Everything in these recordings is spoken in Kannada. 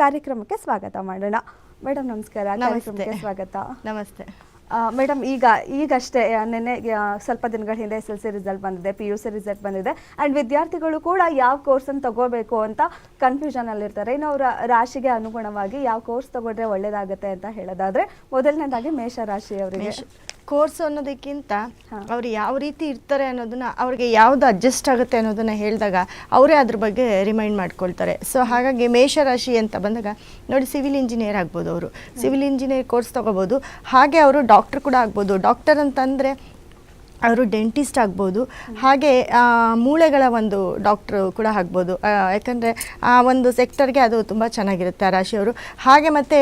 ಕಾರ್ಯಕ್ರಮಕ್ಕೆ ಸ್ವಾಗತ ಮಾಡೋಣ. ಮೇಡಮ್ ನಮಸ್ಕಾರ. ಕಾರ್ಯಕ್ರಮಕ್ಕೆ ಸ್ವಾಗತ. ನಮಸ್ತೆ. ಮೇಡಮ್ ಈಗ ಈಗಷ್ಟೇ ನಿನ್ನೆ ಸ್ವಲ್ಪ ದಿನಗಳ ಹಿಂದೆ ಎಸ್ ಎಲ್ ಸಿ ರಿಸಲ್ಟ್ ಬಂದಿದೆ ಪಿ ಯು ಸಿ ರಿಸಲ್ಟ್ ಬಂದಿದೆ. ಆ್ಯಂಡ್ ವಿದ್ಯಾರ್ಥಿಗಳು ಕೂಡ ಯಾವ ಕೋರ್ಸನ್ನು ತಗೋಬೇಕು ಅಂತ ಕನ್ಫ್ಯೂಷನಲ್ಲಿರ್ತಾರೆ ಇನ್ನು ಅವರ ರಾಶಿಗೆ ಅನುಗುಣವಾಗಿ ಯಾವ ಕೋರ್ಸ್ ತಗೊಂಡ್ರೆ ಒಳ್ಳೆಯದಾಗುತ್ತೆ ಅಂತ ಹೇಳೋದಾದ್ರೆ ಮೊದಲನೇದಾಗಿ ಮೇಷ ರಾಶಿಯವರಿಗೆ ಕೋರ್ಸ್ ಅನ್ನೋದಕ್ಕಿಂತ. ಅವ್ರು ಯಾವ ರೀತಿ ಇರ್ತಾರೆ ಅನ್ನೋದನ್ನ ಅವ್ರಿಗೆ ಯಾವ್ದು ಅಡ್ಜಸ್ಟ್ ಆಗುತ್ತೆ ಅನ್ನೋದನ್ನ ಹೇಳಿದಾಗ ಅವರೇ ಅದ್ರ ಬಗ್ಗೆ ರಿಮೈಂಡ್ ಮಾಡ್ಕೊಳ್ತಾರೆ. ಸೊ ಹಾಗಾಗಿ ಮೇಷರಾಶಿ ಅಂತ ಬಂದಾಗ ನೋಡಿ ಸಿವಿಲ್ ಇಂಜಿನಿಯರ್ ಆಗ್ಬೋದು ಅವರು. ಸಿವಿಲ್ ಇಂಜಿನಿಯರ್ ಕೋರ್ಸ್ ತಗೋಬೋದು. ಹಾಗೆ ಅವರು ಡಾಕ್ಟರ್ ಕೂಡ ಆಗ್ಬೋದು. ಡಾಕ್ಟರ್ ಅಂತಂದರೆ ಅವರು ಡೆಂಟಿಸ್ಟ್ ಆಗ್ಬೋದು. ಹಾಗೆ ಮೂಳೆಗಳ ಒಂದು ಡಾಕ್ಟ್ರು ಕೂಡ ಆಗ್ಬೋದು. ಯಾಕಂದರೆ, ಆ ಒಂದು ಸೆಕ್ಟರ್ಗೆ ಅದು ತುಂಬ ಚೆನ್ನಾಗಿರುತ್ತೆ ಆ ರಾಶಿಯವರು. ಹಾಗೆ ಮತ್ತು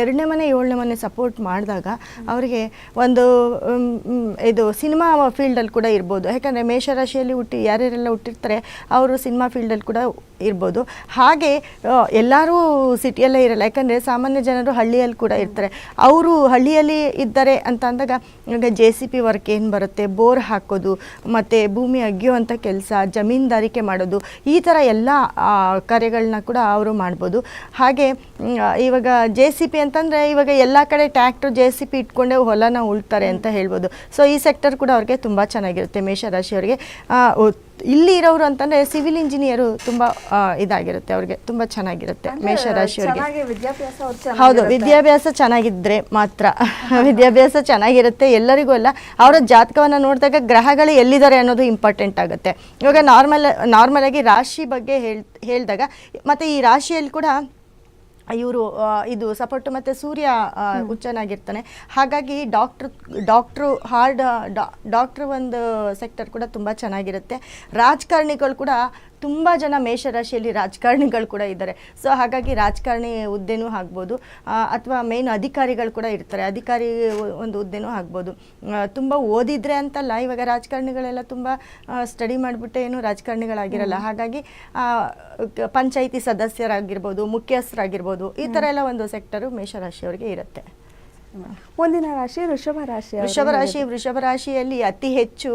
ಎರಡನೇ ಮನೆ, ಏಳನೇ ಮನೆ ಸಪೋರ್ಟ್ ಮಾಡಿದಾಗ ಅವರಿಗೆ ಒಂದು ಇದು ಸಿನಿಮಾ ಫೀಲ್ಡಲ್ಲಿ ಕೂಡ ಇರ್ಬೋದು. ಯಾಕಂದರೆ ಮೇಷರಾಶಿಯಲ್ಲಿ ಹುಟ್ಟಿ, ಯಾರ್ಯಾರೆಲ್ಲ ಹುಟ್ಟಿರ್ತಾರೆ, ಅವರು ಸಿನಿಮಾ ಫೀಲ್ಡಲ್ಲಿ ಕೂಡ ಇರ್ಬೋದು. ಹಾಗೆ ಎಲ್ಲರೂ ಸಿಟಿಯಲ್ಲೇ ಇರಲ್ಲ. ಯಾಕಂದರೆ, ಸಾಮಾನ್ಯ ಜನರು ಹಳ್ಳಿಯಲ್ಲಿ ಕೂಡ ಇರ್ತಾರೆ. ಅವರು ಹಳ್ಳಿಯಲ್ಲಿ ಇದ್ದಾರೆ ಅಂತ ಅಂದಾಗ ಜೆ ಸಿ ಪಿ ವರ್ಕ್ ಏನು ಬರುತ್ತೆ? ಬೋರ್ ಹಾಕೋದು, ಮತ್ತು ಭೂಮಿ ಅಗಿಯುವಂಥ ಕೆಲಸ, ಜಮೀನ್ದಾರಿಕೆ ಮಾಡೋದು, ಈ ಥರ ಎಲ್ಲ ಕಾರ್ಯಗಳನ್ನ ಕೂಡ ಅವರು ಮಾಡ್ಬೋದು. ಹಾಗೆ ಇವಾಗ ಜೆ ಸಿ ಪಿ ಅಂತಂದರೆ ಇವಾಗ ಎಲ್ಲ ಕಡೆ ಟ್ಯಾಕ್ಟ್ರು ಜೆ ಸಿ ಪಿ ಇಟ್ಕೊಂಡೆ ಹೊಲನ ಉಳ್ತಾರೆ ಅಂತ ಹೇಳ್ಬೋದು. ಸೊ ಈ ಸೆಕ್ಟರ್ ಕೂಡ ಅವ್ರಿಗೆ ತುಂಬ ಚೆನ್ನಾಗಿರುತ್ತೆ ಮೇಷರಾಶಿಯವರಿಗೆ. ಇಲ್ಲಿ ಇರೋರು ಅಂತಂದ್ರೆ ಸಿವಿಲ್ ಇಂಜಿನಿಯರು ತುಂಬಾ ಇದಾಗಿರುತ್ತೆ. ಅವ್ರಿಗೆ ತುಂಬಾ ಚೆನ್ನಾಗಿರುತ್ತೆ ಮೇಷರಾಶಿಯವರಿಗೆ. ಹೌದು ವಿದ್ಯಾಭ್ಯಾಸ ಚೆನ್ನಾಗಿದ್ರೆ ಮಾತ್ರ. ವಿದ್ಯಾಭ್ಯಾಸ ಚೆನ್ನಾಗಿರುತ್ತೆ ಎಲ್ಲರಿಗೂ ಅಲ್ಲ. ಅವರ ಜಾತಕವನ್ನು ನೋಡಿದಾಗ ಗ್ರಹಗಳು ಎಲ್ಲಿದ್ದಾರೆ ಅನ್ನೋದು ಇಂಪಾರ್ಟೆಂಟ್ ಆಗುತ್ತೆ. ಇವಾಗ ನಾರ್ಮಲ್ ನಾರ್ಮಲ್ ಆಗಿ ರಾಶಿ ಬಗ್ಗೆ ಹೇಳ್ ಹೇಳಿದಾಗ ಮತ್ತೆ ಈ ರಾಶಿಯಲ್ಲಿ ಕೂಡ ಇವರು ಇದು ಸಪೋರ್ಟ್ ಮತ್ತು ಸೂರ್ಯ ಹುಚ್ಚನಾಗಿರ್ತಾನೆ. ಹಾಗಾಗಿ ಡಾಕ್ಟ್ರು ಡಾಕ್ಟ್ರು ಹಾರ್ಡ್ ಡಾಕ್ಟ್ರ್ ಒಂದು ಸೆಕ್ಟರ್ ಕೂಡ ತುಂಬ ಚೆನ್ನಾಗಿರುತ್ತೆ. ರಾಜಕಾರಣಿಗಳು ಕೂಡ ತುಂಬ ಜನ ಮೇಷರಾಶಿಯಲ್ಲಿ ರಾಜಕಾರಣಿಗಳು ಕೂಡ ಇದ್ದಾರೆ. ಸೊ ಹಾಗಾಗಿ ರಾಜಕಾರಣಿ ಹುದ್ದೆನೂ ಆಗ್ಬೋದು ಅಥವಾ ಮೇನ್ ಅಧಿಕಾರಿಗಳು ಕೂಡ ಇರ್ತಾರೆ. ಅಧಿಕಾರಿ ಒಂದು ಹುದ್ದೆನೂ ಆಗ್ಬೋದು. ತುಂಬ ಓದಿದ್ರೆ ಅಂತಲ್ಲ ಇವಾಗ ರಾಜಕಾರಣಿಗಳೆಲ್ಲ ತುಂಬ ಸ್ಟಡಿ ಮಾಡಿಬಿಟ್ಟು ಏನು ರಾಜಕಾರಣಿಗಳಾಗಿರಲ್ಲ. ಹಾಗಾಗಿ ಪಂಚಾಯಿತಿ ಸದಸ್ಯರಾಗಿರ್ಬೋದು ಮುಖ್ಯಸ್ಥರಾಗಿರ್ಬೋದು ಈ ಥರ ಎಲ್ಲ ಒಂದು ಸೆಕ್ಟರು ಮೇಷರಾಶಿಯವರಿಗೆ ಇರುತ್ತೆ. ಮುಂದಿನ ರಾಶಿ ವೃಷಭ ರಾಶಿ ವೃಷಭ ರಾಶಿ ವೃಷಭ ರಾಶಿಯಲ್ಲಿ ಅತಿ ಹೆಚ್ಚು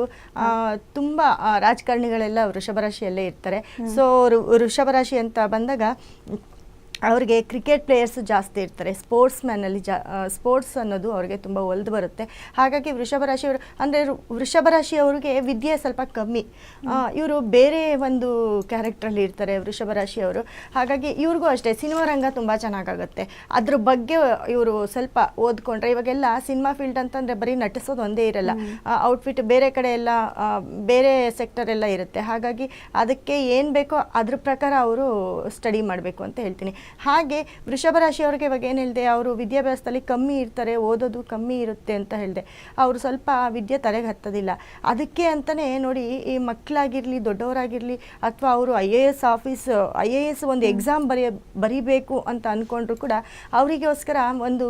ತುಂಬ ರಾಜಕಾರಣಿಗಳೆಲ್ಲ ವೃಷಭ ರಾಶಿಯಲ್ಲೇ ಇರ್ತಾರೆ. ಸೊ ವೃಷಭ ರಾಶಿ ಅಂತ ಬಂದಾಗ ಅವ್ರಿಗೆ ಕ್ರಿಕೆಟ್ ಪ್ಲೇಯರ್ಸ್ ಜಾಸ್ತಿ ಇರ್ತಾರೆ. ಸ್ಪೋರ್ಟ್ಸ್ ಮ್ಯಾನಲ್ಲಿ ಜಾ ಸ್ಪೋರ್ಟ್ಸ್ ಅನ್ನೋದು ಅವ್ರಿಗೆ ತುಂಬ ಒಲ್ದು ಬರುತ್ತೆ. ಹಾಗಾಗಿ ವೃಷಭ ರಾಶಿಯವರು ಅಂದರೆ ವೃಷಭ ರಾಶಿಯವ್ರಿಗೆ ವಿದ್ಯೆ ಸ್ವಲ್ಪ ಕಮ್ಮಿ. ಇವರು ಬೇರೆ ಒಂದು ಕ್ಯಾರೆಕ್ಟ್ರಲ್ಲಿ ಇರ್ತಾರೆ ವೃಷಭ ರಾಶಿಯವರು ಹಾಗಾಗಿ ಇವ್ರಿಗೂ ಅಷ್ಟೇ ಸಿನಿಮಾ ರಂಗ ತುಂಬ ಚೆನ್ನಾಗಾಗುತ್ತೆ. ಅದ್ರ ಬಗ್ಗೆ ಇವರು ಸ್ವಲ್ಪ ಓದ್ಕೊಂಡ್ರೆ ಇವಾಗೆಲ್ಲ ಸಿನಿಮಾ ಫೀಲ್ಡ್ ಅಂತಂದರೆ ಬರೀ ನಟಿಸೋದು ಒಂದೇ ಇರಲ್ಲ. ಔಟ್ಫಿಟ್ ಬೇರೆ ಕಡೆ ಎಲ್ಲ ಬೇರೆ ಸೆಕ್ಟರ್ ಎಲ್ಲ ಇರುತ್ತೆ. ಹಾಗಾಗಿ ಅದಕ್ಕೆ ಏನು ಬೇಕೋ ಅದ್ರ ಪ್ರಕಾರ ಅವರು ಸ್ಟಡಿ ಮಾಡಬೇಕು ಅಂತ ಹೇಳ್ತೀನಿ. ಹಾಗೆ ವೃಷಭ ರಾಶಿಯವ್ರಿಗೆ ಇವಾಗ ಏನು ಹೇಳಿದೆ ಅವರು ವಿದ್ಯಾಭ್ಯಾಸದಲ್ಲಿ ಕಮ್ಮಿ ಇರ್ತಾರೆ ಓದೋದು ಕಮ್ಮಿ ಇರುತ್ತೆ ಅಂತ ಹೇಳಿದೆ. ಅವರು ಸ್ವಲ್ಪ ವಿದ್ಯೆ ತಲೆಗೆ ಹತ್ತೋದಿಲ್ಲ. ಅದಕ್ಕೆ ಅಂತಲೇ ನೋಡಿ ಈ ಮಕ್ಕಳಾಗಿರಲಿ ದೊಡ್ಡವರಾಗಿರಲಿ ಅಥವಾ ಅವರು I A S office I A S ಒಂದು ಎಕ್ಸಾಮ್ ಬರೆಯ ಬರಿಬೇಕು ಅಂತ ಅಂದ್ಕೊಂಡ್ರು ಕೂಡ ಅವರಿಗೋಸ್ಕರ ಒಂದು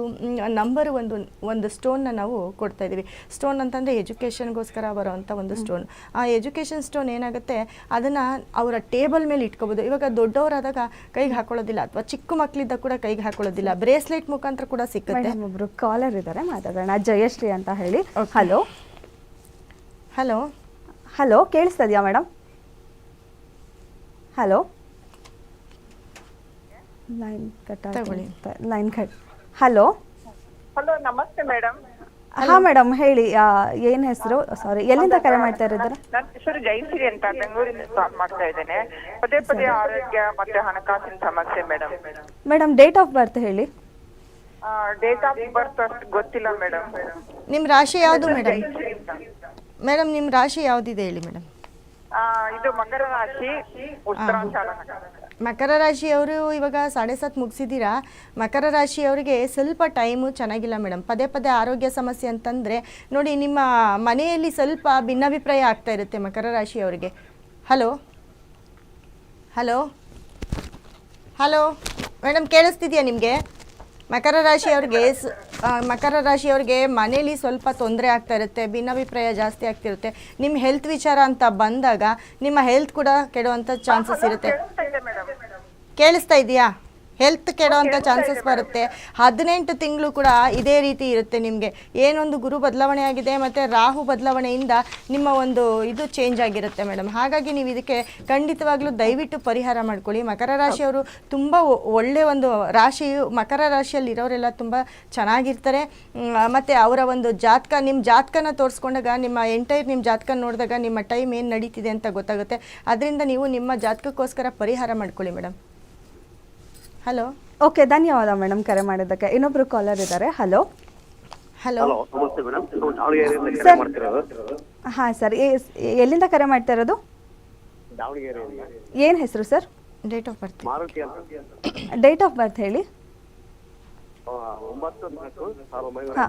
ನಂಬರ್ ಒಂದು ಒಂದು ಸ್ಟೋನ್ನ ನಾವು ಕೊಡ್ತಾ ಇದ್ದೀವಿ. ಸ್ಟೋನ್ ಅಂತಂದರೆ ಎಜುಕೇಷನ್ಗೋಸ್ಕರ ಬರೋವಂಥ ಒಂದು ಸ್ಟೋನ್ ಆ ಎಜುಕೇಷನ್ ಸ್ಟೋನ್ ಏನಾಗುತ್ತೆ ಅದನ್ನು ಅವರ ಟೇಬಲ್ ಮೇಲೆ ಇಟ್ಕೋಬೋದು. ಇವಾಗ ದೊಡ್ಡವರಾದಾಗ ಕೈಗೆ ಹಾಕೊಳ್ಳೋದಿಲ್ಲ ಅಥವಾ ಚಿಕ್ಕ ಮಕ್ಕಳಿದ್ದ ಕೂಡ ಕೈಗೆ ಹಾಕೊಳ್ಳೋದಿಲ್ಲ. ಬ್ರೇಸ್ಲೆಟ್ ಮುಖಾಂತರ ಕೂಡ ಸಿಕ್ಕುತ್ತೆ. ಒಬ್ಬರು ಒಬ್ರು ಕಾಲರ್ ಇದ್ದಾರೆ ಮಾತಾಡೋಣ. ಜಯಶ್ರೀ ಅಂತ ಹೇಳಿ. ಹಲೋ ಹಲೋ ಹಲೋ ಕೇಳಿಸ್ತಾ ಇದೆಯಾ madam hello line cut. Line cut hello hello ನಮಸ್ತೆ ಮೇಡಮ್ ಹಾ ಮೇಡಮ್ ಹೇಳಿ. ಆ, ಏನ್ ಹೆಸರು? ಸಾರಿ ಎಲ್ಲಿಂದ ಕರೆ ಮಾಡ್ತಾ ಇರೋದ್ರ ನನ್ನ ಹೆಸರು ಜಯಶ್ರೀ ಅಂತ ಬೆಂಗಳೂರಿಂದ ಕಾಲ್ ಮಾಡ್ತಾ ಇದ್ದೇನೆ. ಪದೇ ಪದೇ ಆರೋಗ್ಯ ಮತ್ತೆ ಹಣಕಾಸಿನ ಸಮಸ್ಯೆ madam madam date of birth ಹೇಳಿ. ಡೇಟ್ ಆಫ್ ಬರ್ತ್ ಅಷ್ಟು ಗೊತ್ತಿಲ್ಲ ಮೇಡಮ್ ನಿಮ್ಮ ರಾಶಿ ಯಾವುದು ಮೇಡಮ್ ಜಯಶ್ರೀ ಅಂತ. ಮೇಡಮ್ ನಿಮ್ಮ ರಾಶಿ ಯಾವುದಿದೆ ಹೇಳಿ ಮೇಡಮ್ ಆ, ಇದು ಮಕರ ರಾಶಿ ಉತ್ತರಾಷಾಢ ಮಕರ ರಾಶಿಯವರು ಇವಾಗ ಸಾಡೆ ಸತ್ ಮುಗಿಸಿದ್ದೀರಾ? ಮಕರ ರಾಶಿಯವರಿಗೆ ಸ್ವಲ್ಪ ಟೈಮು ಚೆನ್ನಾಗಿಲ್ಲ ಮೇಡಮ್. ಪದೇ ಪದೇ ಆರೋಗ್ಯ ಸಮಸ್ಯೆ ಅಂತಂದರೆ ನೋಡಿ ನಿಮ್ಮ ಮನೆಯಲ್ಲಿ ಸ್ವಲ್ಪ ಭಿನ್ನಾಭಿಪ್ರಾಯ ಆಗ್ತಾ ಇರುತ್ತೆ ಮಕರ ರಾಶಿಯವರಿಗೆ. ಹಲೋ? ಹಲೋ? ಹಲೋ? ಮೇಡಮ್ ಕೇಳಿಸ್ತಿದ್ಯಾ ನಿಮಗೆ? ಮಕರ ರಾಶಿಯವ್ರಿಗೆ ಸ್- ಮಕರ ರಾಶಿಯವ್ರಿಗೆ ಮನೇಲಿ ಸ್ವಲ್ಪ ತೊಂದರೆ ಆಗ್ತಾ ಇರುತ್ತೆ ಭಿನ್ನಾಭಿಪ್ರಾಯ ಜಾಸ್ತಿ ಆಗ್ತಿರುತ್ತೆ. ನಿಮ್ಮ ಹೆಲ್ತ್ ವಿಚಾರ ಅಂತ ಬಂದಾಗ ನಿಮ್ಮ ಹೆಲ್ತ್ ಕೂಡ ಕೆಡುವಂಥ ಚಾನ್ಸಸ್ ಇರುತ್ತೆ. ಕೇಳಿಸ್ತಾ ಇದೆ ಇದೆಯಾ ಹೆಲ್ತ್ ಕೆಡೋವಂಥ ಚಾನ್ಸಸ್ ಬರುತ್ತೆ. ಹದಿನೆಂಟು ತಿಂಗಳು ಕೂಡ ಇದೇ ರೀತಿ ಇರುತ್ತೆ ನಿಮಗೆ. ಏನೊಂದು ಗುರು ಬದಲಾವಣೆ ಆಗಿದೆ ಮತ್ತು ರಾಹು ಬದಲಾವಣೆಯಿಂದ ನಿಮ್ಮ ಒಂದು ಇದು ಚೇಂಜ್ ಆಗಿರುತ್ತೆ ಮೇಡಮ್ ಹಾಗಾಗಿ ನೀವು ಇದಕ್ಕೆ ಖಂಡಿತವಾಗ್ಲೂ ದಯವಿಟ್ಟು ಪರಿಹಾರ ಮಾಡ್ಕೊಳ್ಳಿ. ಮಕರ ರಾಶಿಯವರು ತುಂಬ ಒಳ್ಳೆಯ ಒಳ್ಳೆ ಒಂದು ರಾಶಿಯು ಮಕರ ರಾಶಿಯಲ್ಲಿ ಇರೋರೆಲ್ಲ ತುಂಬ ಚೆನ್ನಾಗಿರ್ತಾರೆ. ಮತ್ತೆ ಅವರ ಒಂದು ಜಾತಕ ನಿಮ್ಮ ಜಾತಕನ ತೋರಿಸ್ಕೊಂಡಾಗ ನಿಮ್ಮ ಎಂಟೈರ್ ನಿಮ್ಮ ಜಾತಕ ನೋಡಿದಾಗ ನಿಮ್ಮ ಟೈಮ್ ಏನು ನಡೀತಿದೆ ಅಂತ ಗೊತ್ತಾಗುತ್ತೆ. ಅದರಿಂದ ನೀವು ನಿಮ್ಮ ಜಾತಕಕ್ಕೋಸ್ಕರ ಪರಿಹಾರ ಮಾಡ್ಕೊಳ್ಳಿ ಮೇಡಮ್ ಹಲೋ ಓಕೆ ಧನ್ಯವಾದ ಮೇಡಮ್ ಕರೆ ಮಾಡಿದ್ದಕ್ಕೆ. ಇನ್ನೊಬ್ರು ಕಾಲರ್ ಇದ್ದಾರೆ. ಹಲೋ ಹಲೋ ಹಲೋ ನಮಸ್ತೆ ಮೇಡಮ್ ಕರೆ ಮಾಡ್ತಿರೋದು? ಹಾಂ ಸರ್ ಎಲ್ಲಿಂದ ಕರೆ ಮಾಡ್ತಾ ಇರೋದು ಏನ್ ಏನು ಹೆಸರು sir date of birth Maruti ಅಂತ. ಡೇಟ್ ಆಫ್ ಬರ್ತ್ ಹೇಳಿ. ಒಂಬತ್ತು ನಾಲ್ಕು ಸಾವಿರದ ಒಂಬೈನೂರ ಹಾ.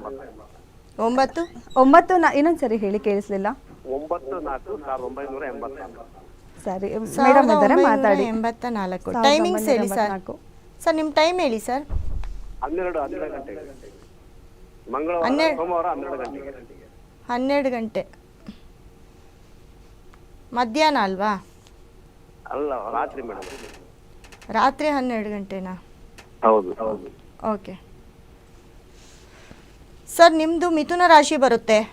ಒಂಬತ್ತು? ಒಂಬತ್ತು ನಾ ಇನ್ನೊಂದು ಸರಿ ಹೇಳಿ ಕೇಳಿಸ್ಲಿಲ್ಲ. ಒಂಬತ್ತು ನಾಲ್ಕು ಸಾವಿರದ ಒಂಬೈನೂರ ಎಂಬತ್ತು ಸರಿ ಮೇಡಮ್ ಇದ್ದಾರೆ ಮಾತಾಡಿ. ಎಂಬತ್ತ ನಾಲ್ಕು ಟೈಮಿಂಗ್ಸ್ ಹೇಳಿ ಸರ್ ಎಂಬತ್ನಾಲ್ಕು. ಸರ್ ನಿಮ್ಮ ಟೈಮ್ ಹೇಳಿ ಸರ್. ಹನ್ನೆರಡು ಹನ್ನೆರಡು ಗಂಟೆಗೆ. ಮಂಗಳವಾರ ಹನ್ನೆರಡು- ಸೋಮವಾರ ಹನ್ನೆರಡು ಗಂಟೆಗೆ. ಹನ್ನೆರಡು ಗಂಟೆ. ಮಧ್ಯಾಹ್ನ ಅಲ್ವಾ? ಅಲ್ಲ ರಾತ್ರಿ ಮೇಡಮ್. ರಾತ್ರಿ ಹನ್ನೆರಡು ಗಂಟೆನಾ? ಹೌದು. ಹೌದು ಓಕೆ. ಸರ್ ನಿಮ್ಮದು ಮಿಥುನ ರಾಶಿ ಬರುತ್ತೆ.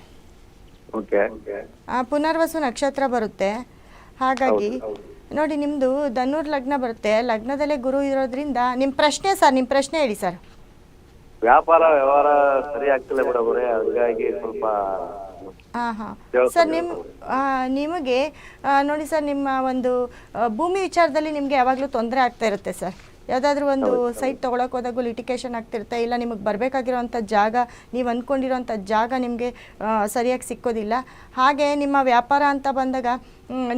ಓಕೆ. ಆ, ಪುನರ್ವಸು ನಕ್ಷತ್ರ ಬರುತ್ತೆ. ಹಾಗಾಗಿ ನೋಡಿ ನಿಮ್ಮದು ಧನುರ್ ಲಗ್ನ ಬರುತ್ತೆ. ಲಗ್ನದಲ್ಲೇ ಗುರು ಇರೋದ್ರಿಂದ ನಿಮ್ಮ ಪ್ರಶ್ನೆ ಸರ್ ನಿಮ್ಮ ಪ್ರಶ್ನೆ ಹೇಳಿ ಸರ್. ವ್ಯಾಪಾರ ವ್ಯವಹಾರ ಸರಿ ಆಗ್ತಿಲ್ಲ ಮೇಡಮ್ ಅವರೇ. ಹಾಗಾಗಿ ಸ್ವಲ್ಪ ಹಾಂ ಹಾಂ. ಸರ್ ನಿಮ್ ನಿಮಗೆ ನೋಡಿ ಸರ್ ನಿಮ್ಮ ಒಂದು ಭೂಮಿ ವಿಚಾರದಲ್ಲಿ ನಿಮಗೆ ಯಾವಾಗಲೂ ತೊಂದರೆ ಆಗ್ತಾ ಇರುತ್ತೆ ಸರ್. ಯಾವುದಾದ್ರೂ ಒಂದು ಸೈಟ್ ತಗೊಳಕ್ ಹೋದಾಗೂ ಲಿಟಿಕೇಶನ್ ಆಗ್ತಿರುತ್ತೆ. ಇಲ್ಲ ನಿಮಗೆ ಬರಬೇಕಾಗಿರೋಂಥ ಜಾಗ ನೀವು ಅಂದ್ಕೊಂಡಿರೋಂಥ ಜಾಗ ನಿಮಗೆ ಸರಿಯಾಗಿ ಸಿಕ್ಕೋದಿಲ್ಲ. ಹಾಗೆ ನಿಮ್ಮ ವ್ಯಾಪಾರ ಅಂತ ಬಂದಾಗ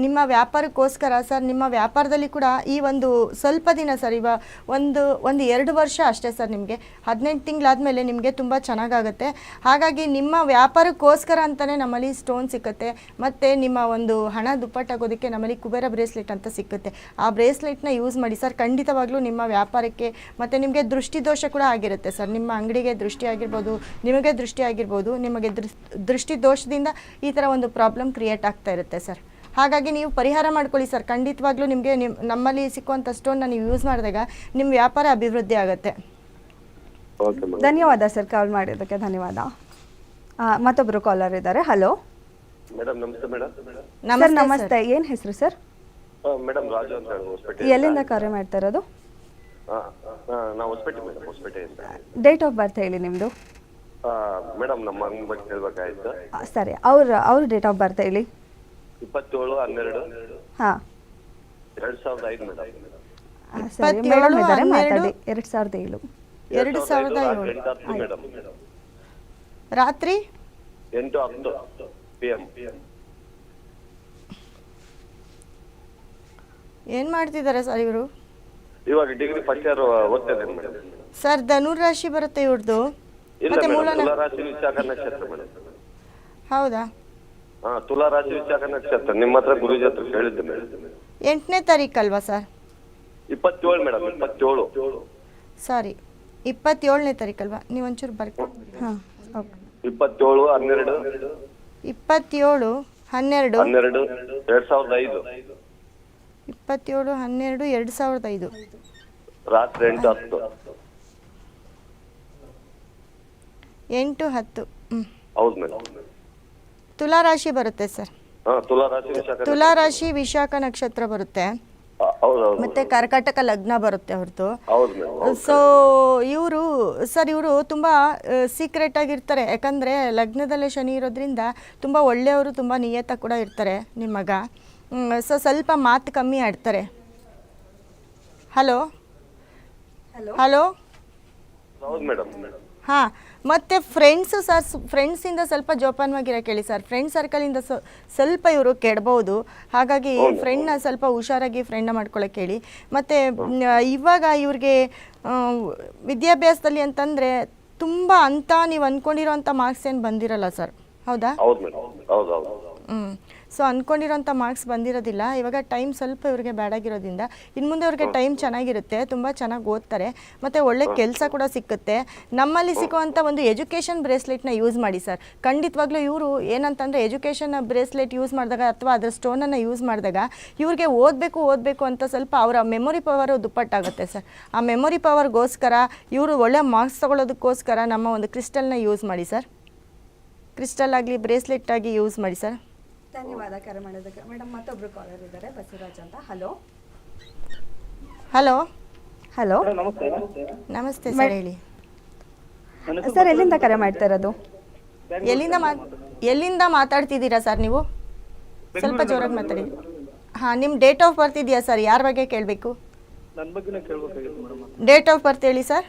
ನಿಮ್ಮ ವ್ಯಾಪಾರಕ್ಕೋಸ್ಕರ ಸರ್, ನಿಮ್ಮ ವ್ಯಾಪಾರದಲ್ಲಿ ಕೂಡ ಈ ಒಂದು ಸ್ವಲ್ಪ ದಿನ ಸರ್, ಇವ ಒಂದು ಒಂದು ಎರಡು ವರ್ಷ ಅಷ್ಟೇ ಸರ್ ನಿಮಗೆ. ಹದಿನೆಂಟು ತಿಂಗಳಾದಮೇಲೆ ನಿಮಗೆ ತುಂಬ ಚೆನ್ನಾಗಾಗುತ್ತೆ. ಹಾಗಾಗಿ ನಿಮ್ಮ ವ್ಯಾಪಾರಕ್ಕೋಸ್ಕರ ಅಂತಲೇ ನಮ್ಮಲ್ಲಿ ಸ್ಟೋನ್ ಸಿಕ್ಕುತ್ತೆ. ಮತ್ತು ನಿಮ್ಮ ಒಂದು ಹಣ ದುಪ್ಪಟ್ಟಾಗೋದಕ್ಕೆ ನಮ್ಮಲ್ಲಿ ಕುಬೇರ ಬ್ರೇಸ್ಲೆಟ್ ಅಂತ ಸಿಕ್ಕುತ್ತೆ. ಆ ಬ್ರೇಸ್ಲೆಟ್ನ ಯೂಸ್ ಮಾಡಿ ಸರ್, ಖಂಡಿತವಾಗ್ಲೂ ನಿಮ್ಮ ವ್ಯಾಪಾರಕ್ಕೆ ಮತ್ತು ನಿಮಗೆ ದೃಷ್ಟಿದೋಷ ಕೂಡ ಆಗಿರುತ್ತೆ ಸರ್. ನಿಮ್ಮ ಅಂಗಡಿಗೆ ದೃಷ್ಟಿ ಆಗಿರ್ಬೋದು, ನಿಮಗೆ ದೃಷ್ಟಿ ಆಗಿರ್ಬೋದು, ನಿಮಗೆ ದೃಷ್ಟಿ ದೋಷದಿಂದ ಈ ಥರ ಒಂದು ಪ್ರಾಬ್ಲಮ್ ಕ್ರಿಯೇಟ್ ಆಗ್ತಾ ಇರುತ್ತೆ ಸರ್. ಹಾಗಾಗಿ ನೀವು ಪರಿಹಾರ ಮಾಡ್ಕೊಳ್ಳಿ ಸರ್. ಖಂಡಿತವಾಗ್ಲೂ ನಿಮಗೆ ನಿಮ್ಮ ನಮ್ಮಲ್ಲಿ ಸಿಕ್ಕುವಂಥ ಸ್ಟೋನ್ನ ನೀವು ಯೂಸ್ ಮಾಡಿದಾಗ ನಿಮ್ಮ ವ್ಯಾಪಾರ ಅಭಿವೃದ್ಧಿ ಆಗುತ್ತೆ. ಧನ್ಯವಾದ ಸರ್ ಕಾಲ್ ಮಾಡಿದ್ದಕ್ಕೆ ಧನ್ಯವಾದ. ಮತ್ತೊಬ್ಬರು ಕಾಲರ್ ಇದ್ದಾರೆ. ಹಲೋ ಮೇಡಮ್ ನಮಸ್ತೆ ಮೇಡಮ್ ಸರ್ ನಮಸ್ತೆ. ಏನು ಹೆಸರು ಸರ್? ಮೇಡಮ್ ರಾಜು ಅಂತ ಹೇಳಿ ಹೊಸಪೇಟೆ ಎಲ್ಲಿಂದ ಕರೆ ಮಾಡ್ತಾ ಇರೋದು? ನಾವು ಹೊಸಪೇಟೆ ಮೇಡಮ್ ಹೊಸಪೇಟೆಯಿಂದ ಡೇಟ್ ಆಫ್ ಬರ್ತ್ ಹೇಳಿ ನಿಮ್ಮದು ಮೇಡಮ್ ನಮ್ಮ ಅಂಗ್ ಬಗ್ಗೆ ಕೇಳ್ಬೇಕಾಯ್ತು ಸರಿ. ಅವ್ರ ಅವ್ರ ಡೇಟ್ ಆಫ್ ಬರ್ತ್ ಹೇಳಿ. ಇಪ್ಪತ್ತೇಳು ಹನ್ನೆರಡು. ಹಾ. ಎರಡ್ ಸಾವಿರದ ಐದು ಮೇಡಮ್. ಸರಿ ಇಪ್ಪತ್ತೇಳು, ಮೇಡಮ್ ಇದ್ದಾರೆ ಹನ್ನೆರಡು. ಮಾತಾಡಿ ಎರಡು ಸಾವಿರದ ಏಳು. ಎರಡು ಸಾವಿರದ ಏಳು. ಮೇಡಮ್. ರಾತ್ರಿ? ಎಂಟು ಹತ್ತು ಪಿ ಎಂ ಏನು ಮಾಡ್ತಿದ್ದಾರೆ ಸರ್ ಇವರು? ಇವಾಗ ಡಿಗ್ರಿ ಫಸ್ಟ್ ಇಯರ್ ಓದ್ತಾ ಇದ್ದೇನೆ ಮೇಡಮ್. ಸರ್ ಧನುರ್ ರಾಶಿ ಬರುತ್ತೆ ಇವ್ರದ್ದು ಇಲ್ಲ ಮತ್ತೆ ಮೂಲ ಮೇಡಮ್ ತುಲಾ ರಾಶಿ ವಿಶಾಖ ನಕ್ಷತ್ರ ಮೇಡಮ್. ಹೌದಾ? ಹಾ ತುಲಾ ರಾಶಿ ವಿಶಾಖ ನಕ್ಷತ್ರ ನಿಮ್ಮ ಹತ್ರ ಗುರುಜಿ ಹತ್ರ ಹೇಳಿದ್ದೆ ಮೇಡಮ್ ಎಂಟನೇ ತಾರೀಕಲ್ವಾ ಸರ್? ಇಪ್ಪತ್ತೇಳು ಮೇಡಮ್ ಇಪ್ಪತ್ತೇಳು. ಸಾರಿ ಇಪ್ಪತ್ತೇಳನೇ ತಾರೀಕಲ್ವಾ? ನೀವು ಒಂಚೂರು ಬರ್ಕೊ ಹಾಂ ಓಕೆ. ಇಪ್ಪತ್ತೇಳು ಹನ್ನೆರಡು. ಇಪ್ಪತ್ತೇಳು ಹನ್ನೆರಡು. ಹನ್ನೆರಡು ಎರಡ್ ಸಾವಿರದ ಐದು. ಇಪ್ಪತ್ತೇಳು ಹನ್ನೆರಡು ಎರಡು ಸಾವಿರದ ಐದು. ರಾತ್ರಿ ಎಂಟು ಹತ್ತು. ಎಂಟು ಹತ್ತು ಹ್ಞೂ ಹೌದು ಮೇಡಮ್ ತುಲಾ ರಾಶಿ ಬರುತ್ತೆ ಸರ್. ಹಾ ತುಲಾ ರಾಶಿ ವಿಶಾಖ ತುಲಾ ರಾಶಿ ವಿಶಾಖ ನಕ್ಷತ್ರ ಬರುತ್ತೆ. ಹೌದು ಹೌದು ಮತ್ತೆ ಕರ್ಕಾಟಕ ಲಗ್ನ ಬರುತ್ತೆ ಅವ್ರದ್ದು ಹೌದು ಮೇಡಮ್ ಸೊ ಇವರು ಸರ್ ಇವರು ತುಂಬ ಸೀಕ್ರೆಟ್ ಆಗಿರ್ತಾರೆ. ಯಾಕಂದರೆ ಲಗ್ನದಲ್ಲೇ ಶನಿ ಇರೋದ್ರಿಂದ ತುಂಬ ಒಳ್ಳೆಯವರು ತುಂಬ ನಿಯತ ಕೂಡ ಇರ್ತಾರೆ ನಿಮ್ಮ ಮಗ. ಸೊ ಸ್ವಲ್ಪ ಮಾತು ಕಮ್ಮಿ ಆಡ್ತಾರೆ. ಹಲೋ ಹಲೋ ಹೌದು ಮೇಡಮ್. ಹಾಂ ಮತ್ತು ಫ್ರೆಂಡ್ಸು ಸರ್ ಫ್ರೆಂಡ್ಸಿಂದ ಸ್ವಲ್ಪ ಜೋಪಾನವಾಗಿರೋ ಕೇಳಿ ಸರ್ ಫ್ರೆಂಡ್ ಸರ್ಕಲಿಂದ ಸ್ವಲ್ಪ ಇವರು ಕೆಡಬಹುದು ಹಾಗಾಗಿ ಫ್ರೆಂಡ್ನ ಸ್ವಲ್ಪ ಹುಷಾರಾಗಿ ಫ್ರೆಂಡ್ನ ಮಾಡ್ಕೊಳ್ಳೋಕೆ ಹೇಳಿ. ಮತ್ತು ಇವಾಗ ಇವ್ರಿಗೆ ವಿದ್ಯಾಭ್ಯಾಸದಲ್ಲಿ ಅಂತಂದರೆ ತುಂಬ ಅಂತ ನೀವು ಅಂದ್ಕೊಂಡಿರೋಂಥ ಮಾರ್ಕ್ಸ್ ಏನು ಬಂದಿರಲ್ಲ ಸರ್ ಹೌದಾ? ಹ್ಞೂ ಸೊ ಅಂದ್ಕೊಂಡಿರೋಂಥ ಮಾರ್ಕ್ಸ್ ಬಂದಿರೋದಿಲ್ಲ. ಇವಾಗ ಟೈಮ್ ಸ್ವಲ್ಪ ಇವ್ರಿಗೆ ಬ್ಯಾಡ್ ಆಗಿರೋದ್ರಿಂದ ಇನ್ನು ಮುಂದೆ ಅವ್ರಿಗೆ ಟೈಮ್ ಚೆನ್ನಾಗಿರುತ್ತೆ. ತುಂಬ ಚೆನ್ನಾಗಿ ಓದ್ತಾರೆ. ಮತ್ತು ಒಳ್ಳೆ ಕೆಲಸ ಕೂಡ ಸಿಕ್ಕುತ್ತೆ. ನಮ್ಮಲ್ಲಿ ಸಿಗುವಂಥ ಒಂದು ಎಜುಕೇಷನ್ ಬ್ರೇಸ್ಲೆಟ್ನ ಯೂಸ್ ಮಾಡಿ ಸರ್ ಖಂಡಿತವಾಗ್ಲೂ ಇವರು ಏನಂತಂದರೆ ಎಜುಕೇಷನ್ ಬ್ರೇಸ್ಲೆಟ್ ಯೂಸ್ ಮಾಡಿದಾಗ ಅಥವಾ ಅದರ ಸ್ಟೋನನ್ನು ಯೂಸ್ ಮಾಡಿದಾಗ ಇವ್ರಿಗೆ ಓದಬೇಕು ಓದಬೇಕು ಅಂತ ಸ್ವಲ್ಪ ಅವರ ಮೆಮೊರಿ ಪವರು ದುಪ್ಪಟ್ಟಾಗುತ್ತೆ ಸರ್ ಆ ಮೆಮೊರಿ ಪವರ್ಗೋಸ್ಕರ ಇವರು ಒಳ್ಳೆ ಮಾರ್ಕ್ಸ್ ತೊಗೊಳೋದಕ್ಕೋಸ್ಕರ ನಮ್ಮ ಒಂದು ಕ್ರಿಸ್ಟಲ್ನ ಯೂಸ್ ಮಾಡಿ ಸರ್ ಕ್ರಿಸ್ಟಲ್ ಆಗಲಿ ಬ್ರೇಸ್ಲೆಟ್ ಆಗಿ ಯೂಸ್ ಮಾಡಿ ಸರ್ ಧನ್ಯವಾದ ಕರೆ ಮಾಡೋದಕ್ಕೆ ಮೇಡಮ್ ಮತ್ತೊಬ್ರು ಕಾಲರ್ ಇದ್ದಾರೆ. ಬಸವರಾಜ್ ಅಂತ. ಹಲೋ ಹಲೋ ಹಲೋ ನಮಸ್ತೆ. ಸರ್ ಹೇಳಿ. ಸರ್ ಎಲ್ಲಿಂದ ಕರೆ ಮಾಡ್ತಾ ಇರೋದು? ಎಲ್ಲಿಂದ ಮಾತ್ ಎಲ್ಲಿಂದ ಮಾತಾಡ್ತಿದ್ದೀರಾ ಸರ್ ನೀವು? ಸ್ವಲ್ಪ ಜೋರಾಗಿ ಮಾತಾಡಿ. ಹಾಂ ನಿಮ್ಮ ಡೇಟ್ ಆಫ್ ಬರ್ತ್ ಇದೆಯಾ ಸರ್? ಯಾರ ಬಗ್ಗೆ ಕೇಳಬೇಕು? ಡೇಟ್ ಆಫ್ ಬರ್ತ್ ಹೇಳಿ ಸರ್.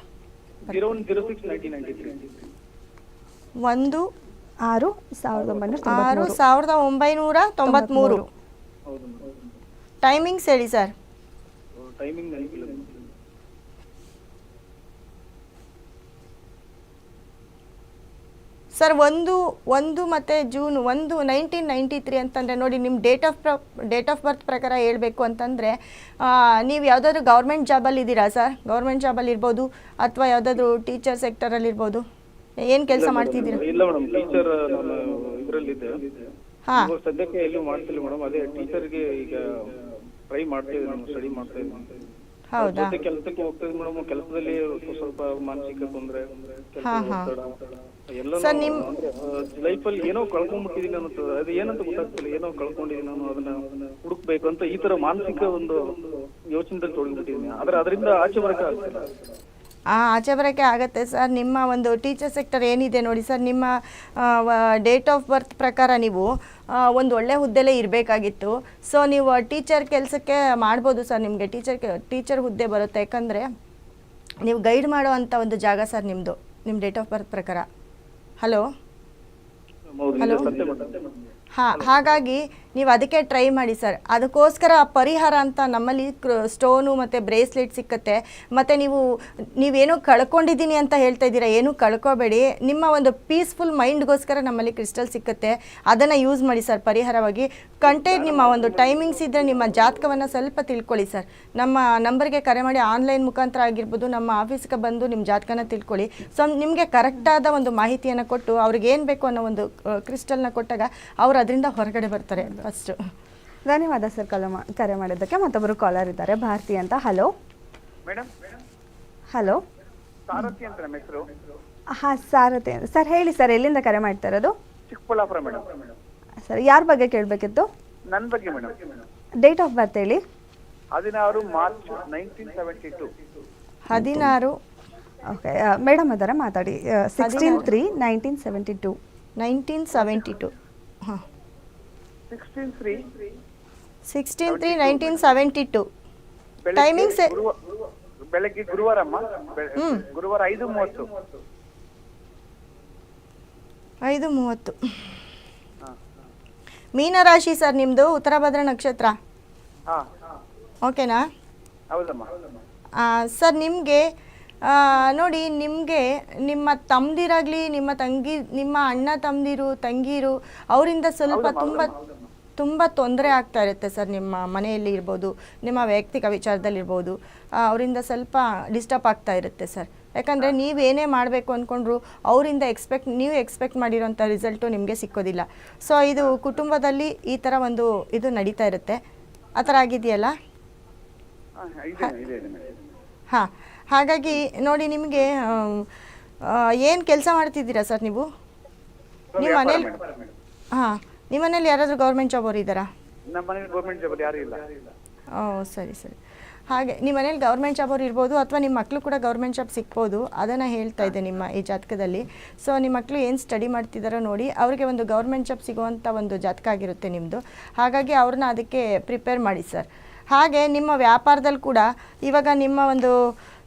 ಒಂದು ಆರು ಸಾವಿರದ ಒಂಬೈನೂರ ಆರು. ಸಾವಿರದ ಒಂಬೈನೂರ ತೊಂಬತ್ತ್ಮೂರು ಟೈಮಿಂಗ್ಸ್ ಹೇಳಿ ಸರ್ ಸರ್ ಒಂದು ಒಂದು ಮತ್ತು ಜೂನ್ ಒಂದು ನೈನ್ಟೀನ್ ನೈಂಟಿ ತ್ರೀ ಅಂತಂದರೆ ನೋಡಿ ನಿಮ್ಮ ಡೇಟ್ ಆಫ್ ಪ್ರ ಡೇಟ್ ಆಫ್ ಬರ್ತ್ ಪ್ರಕಾರ ಹೇಳಬೇಕು ಅಂತಂದರೆ ನೀವು ಯಾವುದಾದ್ರೂ ಗೌರ್ಮೆಂಟ್ ಜಾಬಲ್ಲಿ ಇದ್ದೀರಾ ಸರ್ ಗೌರ್ಮೆಂಟ್ ಜಾಬಲ್ಲಿ ಇರ್ಬೋದು ಅಥವಾ ಯಾವುದಾದ್ರೂ ಟೀಚರ್ ಸೆಕ್ಟರಲ್ಲಿ ಇರ್ಬೋದು? ಏನು ಕೆಲಸ ಮಾಡ್ತಿದ್ದೀರಾ? ಇಲ್ಲ ಮೇಡಮ್ ಟೀಚರ್ ನಾನು ಇದರಲ್ಲಿದ್ದೆ. ಹಾ. ಇವಾಗ ಸದ್ಯಕ್ಕೆ ಎಲ್ಲೂ ಮಾಡ್ತಿಲ್ಲ ಮೇಡಮ್ ಅದೇ ಟೀಚರ್ಗೆ ಈಗ ಟ್ರೈ ಮಾಡ್ತಾ ಇದ್ದೀನಿ ನಾನು ಸ್ಟಡಿ ಮಾಡ್ತಾ ಇದ್ದೀನಿ ಹೌದಾ? ಜೊತೆ ಕೆಲಸಕ್ಕೆ ಹೋಗ್ತಾ ಇದ್ದೀನಿ ಮೇಡಮ್ ಕೆಲಸದಲ್ಲಿ ಸ್ವಲ್ಪ ಮಾನಸಿಕ ತೊಂದರೆ ಹಾ, ಹಾ. ಎಲ್ಲ ಸರ್, ನಿಮ್- ಲೈಫಲ್ಲಿ ಏನೋ ಕಳ್ಕೊಂಡ್ಬಿಟ್ಟಿದೀನಿ ಅನ್ನಿಸ್ತದೆ ಅದು ಏನಂತ ಗೊತ್ತಾಗ್ತಿಲ್ಲ. ಏನೋ ಕಳ್ಕೊಂಡಿದ್ದೀನಿ ನಾನು. ಅದನ್ನ ಹುಡುಕ್ಬೇಕು ಅಂತ ಈ ತರ ಮಾನಸಿಕ ಒಂದು ಯೋಚನೆ ತೊಡಗಿಬಿಟ್ಟಿದ್ದೀನಿ. ಆದ್ರೆ ಅದರಿಂದ ಆಚೆ ಬರಕ್ಕೆ ಆಗ್ತಿಲ್ಲ. ಆಚೆ ಬರೋಕ್ಕೆ ಆಗುತ್ತೆ ಸರ್. ನಿಮ್ಮ ಒಂದು ಟೀಚರ್ ಸೆಕ್ಟರ್ ಏನಿದೆ ನೋಡಿ ಸರ್ ನಿಮ್ಮ ಡೇಟ್ ಆಫ್ ಬರ್ತ್ ಪ್ರಕಾರ ನೀವು ಒಂದು ಒಳ್ಳೆ ಹುದ್ದೆಲೇ ಇರಬೇಕಾಗಿತ್ತು. ಸೊ ನೀವು ಟೀಚರ್ ಕೆಲಸಕ್ಕೆ ಮಾಡ್ಬೋದು ಸರ್ ನಿಮಗೆ. ಟೀಚರ್ ಟೀಚರ್ ಹುದ್ದೆ ಬರುತ್ತೆ. ಯಾಕಂದರೆ ನೀವು ಗೈಡ್ ಮಾಡೋ ಅಂಥ ಒಂದು ಜಾಗ ಸರ್ ನಿಮ್ಮದು ನಿಮ್ಮ ಡೇಟ್ ಆಫ್ ಬರ್ತ್ ಪ್ರಕಾರ. ಹಲೋ? ಹೌದು ಹಾಂ, ಹಾಗಾಗಿ ನೀವು ಅದಕ್ಕೆ ಟ್ರೈ ಮಾಡಿ ಸರ್ ಅದಕ್ಕೋಸ್ಕರ ಪರಿಹಾರ ಅಂತ ನಮ್ಮಲ್ಲಿ ಸ್ಟೋನು ಮತ್ತು ಬ್ರೇಸ್ಲೆಟ್ ಸಿಕ್ಕತ್ತೆ. ಮತ್ತು ನೀವು, ನೀವೇನೋ ಕಳ್ಕೊಂಡಿದ್ದೀನಿ ಅಂತ ಹೇಳ್ತಾ ಇದ್ದೀರಾ, ಏನೂ ಕಳ್ಕೊಬೇಡಿ. ನಿಮ್ಮ ಒಂದು ಪೀಸ್ಫುಲ್ ಮೈಂಡ್ಗೋಸ್ಕರ ನಮ್ಮಲ್ಲಿ ಕ್ರಿಸ್ಟಲ್ ಸಿಕ್ಕತ್ತೆ. ಅದನ್ನು ಯೂಸ್ ಮಾಡಿ ಸರ್ ಪರಿಹಾರವಾಗಿ. ಕಂಟೆಂಟ್ ನಿಮ್ಮ ಒಂದು ಟೈಮಿಂಗ್ಸ್ ಇದ್ದರೆ ನಿಮ್ಮ ಜಾತಕವನ್ನು ಸ್ವಲ್ಪ ತಿಳ್ಕೊಳ್ಳಿ ಸರ್ ನಮ್ಮ ನಂಬರ್ಗೆ ಕರೆ ಮಾಡಿ ಆನ್ಲೈನ್ ಮುಖಾಂತರ ಆಗಿರ್ಬೋದು, ನಮ್ಮ ಆಫೀಸ್ಗೆ ಬಂದು ನಿಮ್ಮ ಜಾತಕನ ತಿಳ್ಕೊಳ್ಳಿ. ಸೊ ನಿಮಗೆ ಕರೆಕ್ಟಾದ ಒಂದು ಮಾಹಿತಿಯನ್ನು ಕೊಟ್ಟು ಅವ್ರಿಗೆ ಏನು ಬೇಕು ಅನ್ನೋ ಒಂದು ಕ್ರಿಸ್ಟಲ್ನ ಕೊಟ್ಟಾಗ ಅವ್ರು ಅದರಿಂದ ಹೊರಗಡೆ ಬರ್ತಾರೆ ಫಸ್ಟು ಧನ್ಯವಾದ ಸರ್ ಕಲ ಮಾ- ಕರೆ ಮಾಡಿದ್ದಕ್ಕೆ. ಮತ್ತೊಬ್ಬರು ಕಾಲರ್ ಇದ್ದಾರೆ. ಭಾರತಿ ಅಂತ. ಹಲೋ ಮೇಡಮ್ ಹಲೋ ಸಾರಥಿ ಅಂತ ನಮ್ಮ ಹೆಸರು. ಹಾಂ ಸಾರಥಿ ಸರ್ ಹೇಳಿ ಸರ್ ಎಲ್ಲಿಂದ ಕರೆ ಮಾಡ್ತಾ ಇರೋದು? ಚಿಕ್ಕಬಳ್ಳಾಪುರ ಮೇಡಮ್ ಸರ್ ಯಾರ ಬಗ್ಗೆ ಕೇಳಬೇಕಿತ್ತು? ನನ್ನ ಬಗ್ಗೆ ಮೇಡಮ್ ಡೇಟ್ ಆಫ್ ಬರ್ತ್ ಹೇಳಿ. ಹದಿನಾರು ಮಾರ್ಚ್ ನೈನ್ಟೀನ್ ಸೆವೆಂಟಿ ಟು ಹದಿನಾರು ಓಕೆ ಮೇಡಮ್ ಅದರ ಮಾತಾಡಿ. Sixteen three nineteen seventy two nineteen seventy two ಹಾಂ. Sixteen three sixteen three nineteen seventy two ಬೆಳಗ್ಗೆ ಗುರುವಾರಮ್ಮ? ಬೆಳ- ಗುರುವಾರ ಐದು ಮೂವತ್ತು. ಐದು ಮೂವತ್ತು. ಮೀನರಾಶಿ ಸರ್ ನಿಮ್ಮದು ಉತ್ತರ ಭದ್ರ ನಕ್ಷತ್ರ ಓಕೆನಾ? ಹೌದಮ್ಮ. ಸರ್ ನಿಮಗೆ ನೋಡಿ ನಿಮಗೆ ನಿಮ್ಮ ತಮ್ಮದಿರಾಗಲಿ ನಿಮ್ಮ ತಂಗಿ ನಿಮ್ಮ ಅಣ್ಣ ತಮ್ಮದಿರು ತಂಗಿರು ಅವರಿಂದ ಸ್ವಲ್ಪ ತುಂಬ ತುಂಬ ತೊಂದರೆ ಆಗ್ತಾ ಇರುತ್ತೆ ಸರ್ ನಿಮ್ಮ ಮನೆಯಲ್ಲಿ ಇರ್ಬೋದು ನಿಮ್ಮ ವೈಯಕ್ತಿಕ ವಿಚಾರದಲ್ಲಿರ್ಬೋದು ಅವರಿಂದ ಸ್ವಲ್ಪ ಡಿಸ್ಟರ್ಬ್ ಆಗ್ತಾ ಇರುತ್ತೆ ಸರ್. ಯಾಕಂದರೆ ನೀವೇನೇ ಮಾಡಬೇಕು ಅಂದ್ಕೊಂಡ್ರು ಅವರಿಂದ ಎಕ್ಸ್ಪೆಕ್ಟ್ ನೀವು ಎಕ್ಸ್ಪೆಕ್ಟ್ ಮಾಡಿರೋಂಥ ರಿಸಲ್ಟು ನಿಮಗೆ ಸಿಕ್ಕೋದಿಲ್ಲ. ಸೊ ಇದು ಕುಟುಂಬದಲ್ಲಿ ಈ ಥರ ಒಂದು ಇದು ನಡೀತಾ ಇರುತ್ತೆ. ಆ ಥರ ಆಗಿದೆಯಲ್ಲ? ಹಾ, ಹಾಗಾಗಿ ನೋಡಿ ನಿಮಗೆ ಏನು ಕೆಲಸ ಮಾಡ್ತಿದ್ದೀರಾ ಸರ್ ನೀವು? ನಿಮ್ಮ ಮನೇಲಿ ಹಾಂ ನಿಮ್ಮ ಮನೇಲಿ ಯಾರಾದರೂ ಗೌರ್ಮೆಂಟ್ ಜಾಬ್ ಅವರು ಇದ್ದಾರಾ? ನಮ್ಮ ಮನೇಲಿ ಗೌರ್ಮೆಂಟ್ ಜಾಬ್ ಯಾರು ಇಲ್ಲ. ಓ ಸರಿ ಸರಿ. ಹಾಗೆ ನಿಮ್ಮ ಮನೇಲಿ ಗೌರ್ಮೆಂಟ್ ಜಾಬ್ ಅವ್ರು ಇರ್ಬೋದು ಅಥವಾ ನಿಮ್ಮ ಮಕ್ಕಳು ಕೂಡ ಗೌರ್ಮೆಂಟ್ ಜಾಬ್ ಸಿಗ್ಬೋದು? ಅದನ್ನು ಹೇಳ್ತಾ ಇದೆ ನಿಮ್ಮ ಈ ಜಾತಕದಲ್ಲಿ. ಸೊ ನಿಮ್ಮ ಮಕ್ಕಳು ಏನು ಸ್ಟಡಿ ಮಾಡ್ತಿದ್ದಾರೋ ನೋಡಿ ಅವರಿಗೆ ಒಂದು ಗೌರ್ಮೆಂಟ್ ಜಾಬ್ ಸಿಗುವಂಥ ಒಂದು ಜಾತಕ ಆಗಿರುತ್ತೆ ನಿಮ್ಮದು ಹಾಗಾಗಿ ಅವ್ರನ್ನ ಅದಕ್ಕೆ ಪ್ರಿಪೇರ್ ಮಾಡಿ ಸರ್. ಹಾಗೆ ನಿಮ್ಮ ವ್ಯಾಪಾರದಲ್ಲಿ ಕೂಡ ಇವಾಗ ನಿಮ್ಮ ಒಂದು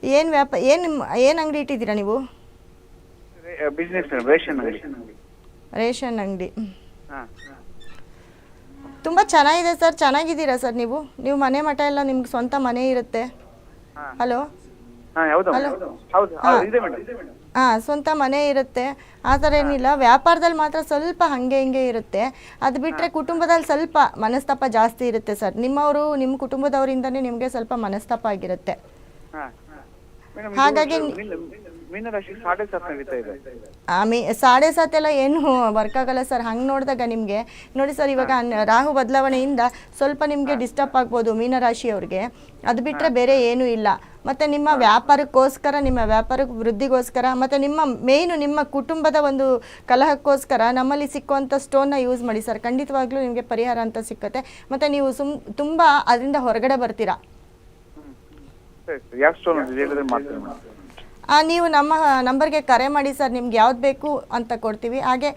ಏನು ವ್ಯಾಪಾರ ಏನು ಏನು ಅಂಗಡಿ ಇಟ್ಟಿದ್ದೀರಾ ನೀವು? ಬಿಸ್ನೆಸ್ ರೇಷನ್ ಅಂಗಡಿ. ರೇಷನ್ ಅಂಗಡಿ. ಹಾ. ತುಂಬ ಚೆನ್ನಾಗಿದೆ ಸರ್ ಚೆನ್ನಾಗಿದ್ದೀರಾ ಸರ್ ನೀವು? ನೀವು ಮನೆ ಮಠ ಎಲ್ಲ ನಿಮ್ಗೆ ಸ್ವಂತ ಮನೆ ಇರುತ್ತೆ. ಹಲೋ? ಹಾ ಸ್ವಂತ ಮನೆ ಇರುತ್ತೆ. ಆ ಥರ ಏನಿಲ್ಲ ವ್ಯಾಪಾರದಲ್ಲಿ ಮಾತ್ರ ಸ್ವಲ್ಪ ಹಾಗೆ ಹಿಂಗೆ ಇರುತ್ತೆ. ಅದು ಬಿಟ್ಟರೆ ಕುಟುಂಬದಲ್ಲಿ ಸ್ವಲ್ಪ ಮನಸ್ತಾಪ ಜಾಸ್ತಿ ಇರುತ್ತೆ ಸರ್. ನಿಮ್ಮವರು ನಿಮ್ಮ ಕುಟುಂಬದವರಿಂದನೇ ನಿಮಗೆ ಸ್ವಲ್ಪ ಮನಸ್ತಾಪ ಆಗಿರುತ್ತೆ. ಹಾಗಾಗಿ ಮೀನರಾಶಿ ಸಾಡೆ ಸಾತ್ ನಡೀತಾ ಇದೆ. ಆ ಮೀ ಸಾಡೆ ಸಾತ್ ಎಲ್ಲ ಏನು ವರ್ಕ್ ಆಗಲ್ಲ ಸರ್ ಹಂಗೆ ನೋಡಿದಾಗ ನಿಮಗೆ. ನೋಡಿ ಸರ್ ಇವಾಗ ರಾಹು ಬದಲಾವಣೆಯಿಂದ ಸ್ವಲ್ಪ ನಿಮಗೆ ಡಿಸ್ಟರ್ಬ್ ಆಗ್ಬೋದು ಮೀನರಾಶಿಯವ್ರಿಗೆ ಅದು ಬಿಟ್ಟರೆ ಬೇರೆ ಏನೂ ಇಲ್ಲ. ಮತ್ತು ನಿಮ್ಮ ವ್ಯಾಪಾರಕ್ಕೋಸ್ಕರ ನಿಮ್ಮ ವ್ಯಾಪಾರಕ್ಕೆ ವೃದ್ಧಿಗೋಸ್ಕರ ಮತ್ತು ನಿಮ್ಮ ಮೇಯ್ನು ನಿಮ್ಮ ಕುಟುಂಬದ ಒಂದು ಕಲಹಕ್ಕೋಸ್ಕರ ನಮ್ಮಲ್ಲಿ ಸಿಕ್ಕುವಂಥ ಸ್ಟೋನ್ನ ಯೂಸ್ ಮಾಡಿ ಸರ್. ಖಂಡಿತವಾಗ್ಲೂ ನಿಮಗೆ ಪರಿಹಾರ ಅಂತ ಸಿಕ್ಕತ್ತೆ. ಮತ್ತು ನೀವು ಸುಮ್ ತುಂಬ ಅದರಿಂದ ಹೊರಗಡೆ ಬರ್ತೀರಾ. ಸರಿ ಸರಿ ಯಾವ ಸ್ಟೋನ್ ಅಂತ ನೀವು ನಮ್ಮ ನಂಬರ್ಗೆ ಕರೆ ಮಾಡಿ ಸರ್, ನಿಮ್ಗೆ ಯಾವ್ದು ಬೇಕು ಅಂತ ಕೊಡ್ತೀವಿ. ಹಾಗೆ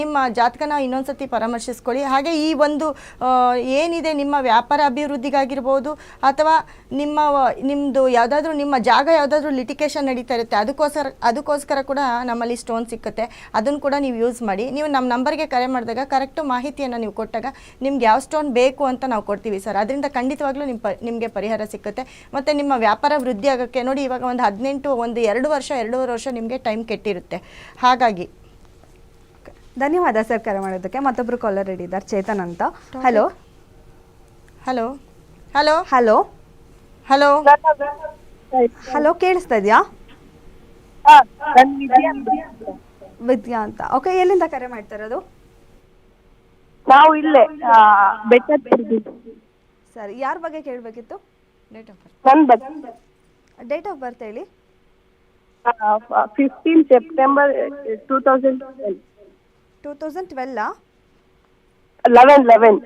ನಿಮ್ಮ ಜಾತಕನ ಇನ್ನೊಂದ್ಸತಿ ಪರಾಮರ್ಶಿಸ್ಕೊಳ್ಳಿ. ಹಾಗೆ, ಈ ಒಂದು ಏನಿದೆ ನಿಮ್ಮ ವ್ಯಾಪಾರ ಅಭಿವೃದ್ಧಿಗಾಗಿರ್ಬೋದು, ಅಥವಾ ನಿಮ್ಮ ನಿಮ್ಮದು ಯಾವುದಾದ್ರೂ, ನಿಮ್ಮ ಜಾಗ ಯಾವುದಾದ್ರೂ ಲಿಟಿಕೇಶನ್ ನಡೀತಾ ಇರುತ್ತೆ, ಅದಕ್ಕೋಸ್ಕರ ಅದಕ್ಕೋಸ್ಕರ ಕೂಡ ನಮ್ಮಲ್ಲಿ ಸ್ಟೋನ್ ಸಿಕ್ಕುತ್ತೆ. ಅದನ್ನು ಕೂಡ ನೀವು ಯೂಸ್ ಮಾಡಿ. ನೀವು ನಮ್ಮ ನಂಬರ್ಗೆ ಕರೆ ಮಾಡಿದಾಗ ಕರೆಕ್ಟು ಮಾಹಿತಿಯನ್ನು ನೀವು ಕೊಟ್ಟಾಗ ನಿಮ್ಗೆ ಯಾವ ಸ್ಟೋನ್ ಬೇಕು ಅಂತ ನಾವು ಕೊಡ್ತೀವಿ ಸರ್. ಅದರಿಂದ ಖಂಡಿತವಾಗ್ಲೂ ನಿಮ್ಮ ನಿಮಗೆ ಪರಿಹಾರ ಸಿಕ್ಕುತ್ತೆ. ಮತ್ತು ನಿಮ್ಮ ವ್ಯಾಪಾರ ವೃದ್ಧಿ ಆಗೋಕ್ಕೆ ನೋಡಿ, ಇವಾಗ ಒಂದು ಹದಿನೆಂಟು ಒಂದು ಎರಡು ವರ್ಷ ಎರಡೂವರೆ ವರ್ಷ ನಿಮಗೆ ಟೈಮ್ ಕೆಟ್ಟಿರುತ್ತೆ. ಹಾಗಾಗಿ ಧನ್ಯವಾದ ಸರ್ ಕರೆ ಮಾಡೋದಕ್ಕೆ ಮತ್ತೊಬ್ಬರು ಕಾಲರ್ ರೆಡಿ ಇದ್ದಾರೆ. ಚೇತನ್ ಅಂತ. Hello hello hello hello hello hello ಕೇಳಿಸ್ತಾ ಇದೆಯಾ? ವಿದ್ಯಾ ಅಂತ. ಓಕೆ ಎಲ್ಲಿಂದ ಕರೆ ಮಾಡ್ತಾ ಇರೋದು? ನಾವು ಇಲ್ಲೇ ಬೆಟ್ಟ ಸರಿ ಯಾರ ಬಗ್ಗೆ ಕೇಳಬೇಕಿತ್ತು? Date of birth date of birth ಹೇಳಿ. Fifteen September two thousand two thousand twelve eleven eleven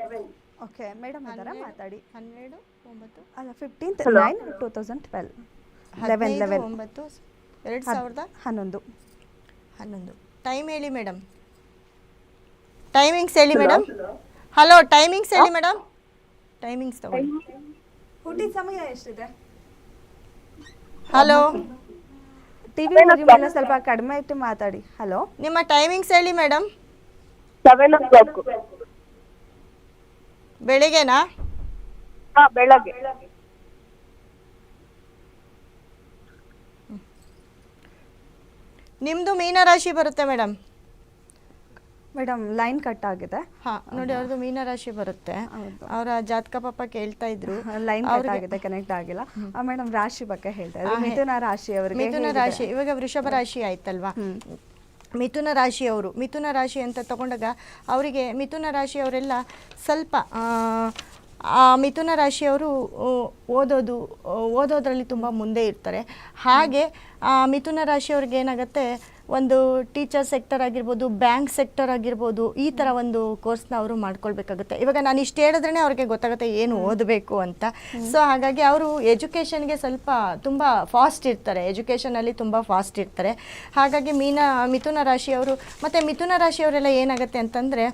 okay madam ಇದ್ದಾರಾ ಮಾತಾಡಿ ಹನ್ನೆರಡು ಒಂಬತ್ತು ಅಲ್ಲ fifteenth nine two thousand twelve eleven ಹದಿನೈದು ಲೆವೆನ್ ಒಂಬತ್ತು ಎರಡು ಸಾವಿರದ ಹನ್ನೊಂದು ಹನ್ನೊಂದು ಟೈಮ್ ಹೇಳಿ ಮೇಡಮ್ ಟೈಮಿಂಗ್ಸ್ ಹೇಳಿ ಮೇಡಮ್ ಹಲೋ ಟೈಮಿಂಗ್ಸ್ ಹೇಳಿ ಮೇಡಮ್ ಟೈಮಿಂಗ್ಸ್ ತಗೊಳ್ಳಿ ಹುಟ್ಟಿದ ಸಮಯ ಎಷ್ಟಿದೆ ಹಲೋ ಟಿವಿ ಮೇಲೆ ಸ್ವಲ್ಪ ಕಡಿಮೆ ಇಟ್ಟು ಮಾತಾಡಿ. ಹಲೋ? ನಿಮ್ಮ ಟೈಮಿಂಗ್ಸ್ ಹೇಳಿ ಮೇಡಮ್. ಸೆವೆನ್ ಓ ಕ್ಲಾಕ್ ಬೆಳಿಗ್ಗೆನಾ? ಹಾ ಬೆಳಗ್ಗೆ. ನಿಮ್ಮದು ಮೀನರಾಶಿ ಬರುತ್ತೆ ಮೇಡಮ್. ಮೇಡಮ್ ಲೈನ್ ಕಟ್ ಆಗಿದೆ. ಹಾಂ ನೋಡಿ ಅವ್ರದ್ದು ಮೀನರಾಶಿ ಬರುತ್ತೆ. ಅವರ ಜಾತಕ ಪಾಪ ಕೇಳ್ತಾ ಇದ್ರು. ಲೈನ್ ಕಟ್ ಆಗಿದೆ ಕನೆಕ್ಟ್ ಆಗಿಲ್ಲ. ಮೇಡಮ್ ರಾಶಿ ಬಗ್ಗೆ ಹೇಳ್ತಾ ಇದ್ರು ಮಿಥುನ ರಾಶಿ ಅವರಿಗೆ ಮಿಥುನ ರಾಶಿ ಇವಾಗ ವೃಷಭ ರಾಶಿ ಆಯ್ತಲ್ವಾ? ಮಿಥುನ ರಾಶಿಯವರು ಮಿಥುನ ರಾಶಿ ಅಂತ ತಗೊಂಡಾಗ ಅವರಿಗೆ ಮಿಥುನ ರಾಶಿಯವರೆಲ್ಲ ಸ್ವಲ್ಪ ಆ, ಮಿಥುನ ರಾಶಿಯವರು ಓದೋದು ಓದೋದ್ರಲ್ಲಿ ತುಂಬ ಮುಂದೆ ಇರ್ತಾರೆ. ಹಾಗೆ ಆ ಮಿಥುನ ರಾಶಿಯವ್ರಿಗೆ ಏನಾಗುತ್ತೆ ಒಂದು ಟೀಚರ್ ಸೆಕ್ಟರ್ ಆಗಿರ್ಬೋದು ಬ್ಯಾಂಕ್ ಸೆಕ್ಟರ್ ಆಗಿರ್ಬೋದು ಈ ಥರ ಒಂದು ಕೋರ್ಸ್ನ ಅವರು ಮಾಡ್ಕೊಳ್ಬೇಕಾಗುತ್ತೆ. ಇವಾಗ ನಾನು ಇಷ್ಟು ಹೇಳಿದ್ರೇ ಅವ್ರಿಗೆ ಗೊತ್ತಾಗುತ್ತೆ ಏನು ಓದಬೇಕು ಅಂತ. ಸೊ ಹಾಗಾಗಿ ಅವರು ಎಜುಕೇಷನ್ಗೆ ಸ್ವಲ್ಪ ತುಂಬ ಫಾಸ್ಟ್ ಇರ್ತಾರೆ. ಎಜುಕೇಷನಲ್ಲಿ ತುಂಬ ಫಾಸ್ಟ್ ಇರ್ತಾರೆ. ಹಾಗಾಗಿ ಮೀನ ಮಿಥುನ ರಾಶಿಯವರು ಮತ್ತು ಮಿಥುನ ರಾಶಿಯವರೆಲ್ಲ ಏನಾಗುತ್ತೆ ಅಂತಂದರೆ